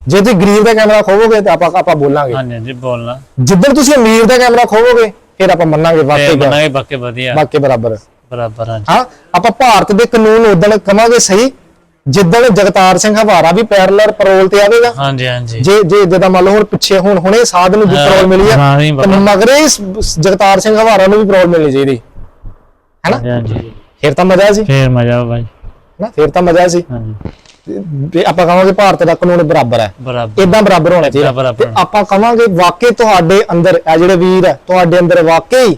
ਜੇ ਤੁਸੀਂ ਗਰੀਬ ਦਾ ਕੈਮਰਾ ਖੋਵੋਗੇ ਤਾਂ ਆਪਾਂ ਆਪਾਂ ਬੋਲਾਂਗੇ। ਹਾਂਜੀ ਹਾਂਜੀ ਬੋਲਣਾ। ਜਿੱਦਣ ਤੁਸੀਂ ਅਮੀਰ ਦਾ ਕੈਮਰਾ ਖੋਵੋਗੇ ਫਿਰ ਆਪਾਂ ਮੰਨਾਂਗੇ ਵਾਕਈ ਬਾਕੀ ਵਧੀਆ। ਵਾਕਈ ਬਰਾਬਰ। ਬਰਾਬਰ ਹਾਂ ਹਾਂ ਆਪਾਂ ਭਾਰਤ ਦੇ ਕਾਨੂੰਨ ਉਦਣ ਕਵਾਂਗੇ ਸਹੀ ਜਿੱਦਣ ਜਗਤਾਰ ਸਿੰਘ ਹਵਾਰਾ ਵੀ ਪੈਰਲਰ ਪੈਰੋਲ ਤੇ ਆਵੇਗਾ ਹਾਂਜੀ ਹਾਂਜੀ। ਜੇ ਜੇ ਜਿੱਦਾਂ ਮੰਨ ਲਓ ਹੁਣ ਪਿੱਛੇ ਹੁਣ ਹੁਣੇ ਸਾਧ ਨੂੰ ਵੀ ਪੈਰੋਲ ਮਿਲੀ ਆ ਹਾਂ, ਨਹੀਂ ਤੇ। ਮਗਰੇ ਜਗਤਾਰ ਸਿੰਘ ਹਵਾਰਾ ਨੂੰ ਵੀ ਪੈਰੋਲ ਮਿਲਣੀ ਚਾਹੀਦੀ। ਹੈਨਾ? ਹਾਂਜੀ ਫਿਰ ਤਾਂ ਮਜ਼ਾ ਸੀ। ਫੇਰ ਮਜ਼ਾ ਆਊ ਭਾਈ ਨਾ ਫਿਰ ਤਾਂ ਮਜ਼ਾ ਸੀ। ਹਾਂਜੀ। ਤੇ ਆਪਾਂ ਕਹਾਂਗੇ ਭਾਰਤ ਦਾ ਕਾਨੂੰਨ ਬਰਾਬਰ ਹੈ। ਬਰਾਬਰ। ਇਦਾਂ ਬਰਾਬਰ ਹੋਣਾ ਚਾਹੀਦਾ। ਤੇ ਆਪਾਂ ਕਵਾਂਗੇ ਵਾਕਈ ਤੁਹਾਡੇ ਅੰਦਰ ਇਹ ਜਿਹੜੇ ਵੀਰ ਹੈ ਤੁਹਾਡੇ ਅੰਦਰ ਵਾਕਈ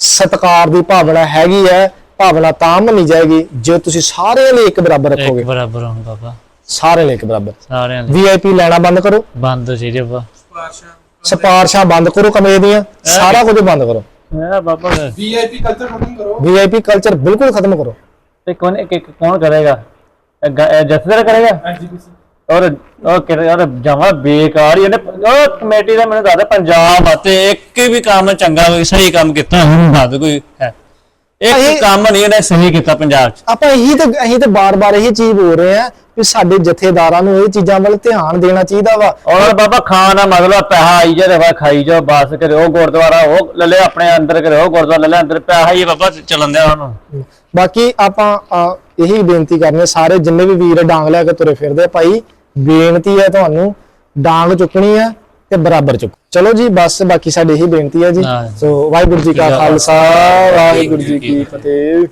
ਸਤਕਾਰ ਦੀ ਭਾਵਨਾ ਹੈਗੀ ਹੈ। ਭਾਵਨਾ ਤਾਂ ਮੰਨੀ ਜਾਏਗੀ ਜੇ ਤੁਸੀਂ ਸਾਰਿਆਂ ਲਈ ਇੱਕ ਬਰਾਬਰ ਇੱਕ ਰੱਖੋਗੇ। ਬਰਾਬਰ ਹੋਣ ਬਾਬਾ। ਸਾਰਿਆਂ ਲਈ ਇੱਕ ਬਰਾਬਰ। ਸਾਰਿਆਂ ਦੇ ਵੀਆਈਪੀ ਲੈਣਾ ਬੰਦ ਕਰੋ। ਬੰਦ ਸੀ ਜੇ ਬਾ ਪਾਰਸ਼ਾ ਸਪਾਰਸ਼ਾਂ ਬੰਦ ਕਰੋ ਕਮਰੇ ਦੀਆਂ। ਸਾਰਾ ਕੁਝ ਬੰਦ ਕਰੋ। ਮੇਰਾ ਬਾਬਾ? ਵੀਆਈਪੀ ਕਲਚਰ ਖਤਮ ਕਰੋ। ਵੀਆਈਪੀ ਕਲਚਰ ਬਿਲਕੁਲ ਖਤਮ ਕਰੋ। ਤੇ ਕੌਣ ਇੱਕ ਇੱਕ ਕੌਣ ਕਰੇਗਾ? ਜਥੇਦਾਰ ਕਰੇਗਾ? ਔਰ ਉਹ ਕਿਹੜੇ ਯਾਰ ਜਮਾ ਬੇਕਾਰ ਹੀ ਉਹ ਕਮੇਟੀ ਦਾ ਮੈਨੂੰ ਦੱਸਦਾ ਪੰਜਾਬ ਅਤੇ ਇੱਕ ਵੀ ਕੰਮ ਚੰਗਾ ਸਹੀ ਕੰਮ ਕੀਤਾ ਹੁਣ ਦੱਸ ਕੋਈ ਹੈ। ਇੱਕ ਅਸੀਂ- ਕੰਮ ਨਹੀਂ ਇਹਨੇ ਸਹੀ ਕੀਤਾ ਪੰਜਾਬ 'ਚ। ਆਪਾਂ ਇਹੀ ਤੇ ਇਹੀ ਤੇ ਬਾਰ-ਬਾਰ ਇਹੀ ਚੀਜ਼ ਬੋਲ ਰਹੇ ਆ ਕਿ ਸਾਡੇ ਜਥੇਦਾਰਾਂ ਨੂੰ ਇਹ ਚੀਜ਼ਾਂ ਵੱਲ ਧਿਆਨ ਦੇਣਾ ਚਾਹੀਦਾ ਵਾ। ਔਰ ਬਾਬਾ ਖਾਨ ਦਾ ਮਤਲਬ ਪੈਸਾ ਆਈ ਜਾ ਰਿਹਾ ਖਾਈ ਜਾ ਬਸ ਕਰੇ ਉਹ ਗੁਰਦੁਆਰਾ ਉਹ ਲੈ ਲੈ ਆਪਣੇ ਅੰਦਰ ਕਰੇ ਉਹ ਗੁਰਦੁਆਰਾ ਲੈ ਲੈ ਅੰਦਰ ਪੈਸਾ ਹੀ ਬਾਬਾ ਚੱਲਣ ਦਿਆ ਉਹਨੂੰ। ਬਾਕੀ ਆਪਾਂ ਅਹ, ਇਹੀ ਬੇਨਤੀ ਕਰਨੀ ਸਾਰੇ ਜਿੰਨੇ ਵੀ ਵੀਰ ਡਾਂਗ ਲੈ ਕੇ ਤੁਰੇ ਫਿਰਦੇ ਆ, ਭਾਈ ਬੇਨਤੀ ਹੈ ਤੁਹਾਨੂੰ ਡਾਂਗ ਚੁੱਕਣੀ ਹੈ ਤੇ ਬਰਾਬਰ ਚੁੱਕ। ਚਲੋ ਜੀ ਬਸ ਬਾਕੀ ਸਾਡੀ ਇਹੀ ਬੇਨਤੀ ਹੈ ਜੀ। ਸੋ ਵਾਹਿਗੁਰੂ ਜੀ ਕਾ ਖਾਲਸਾ ਵਾਹਿਗੁਰੂ ਜੀ ਕੀ ਫਤਿਹ।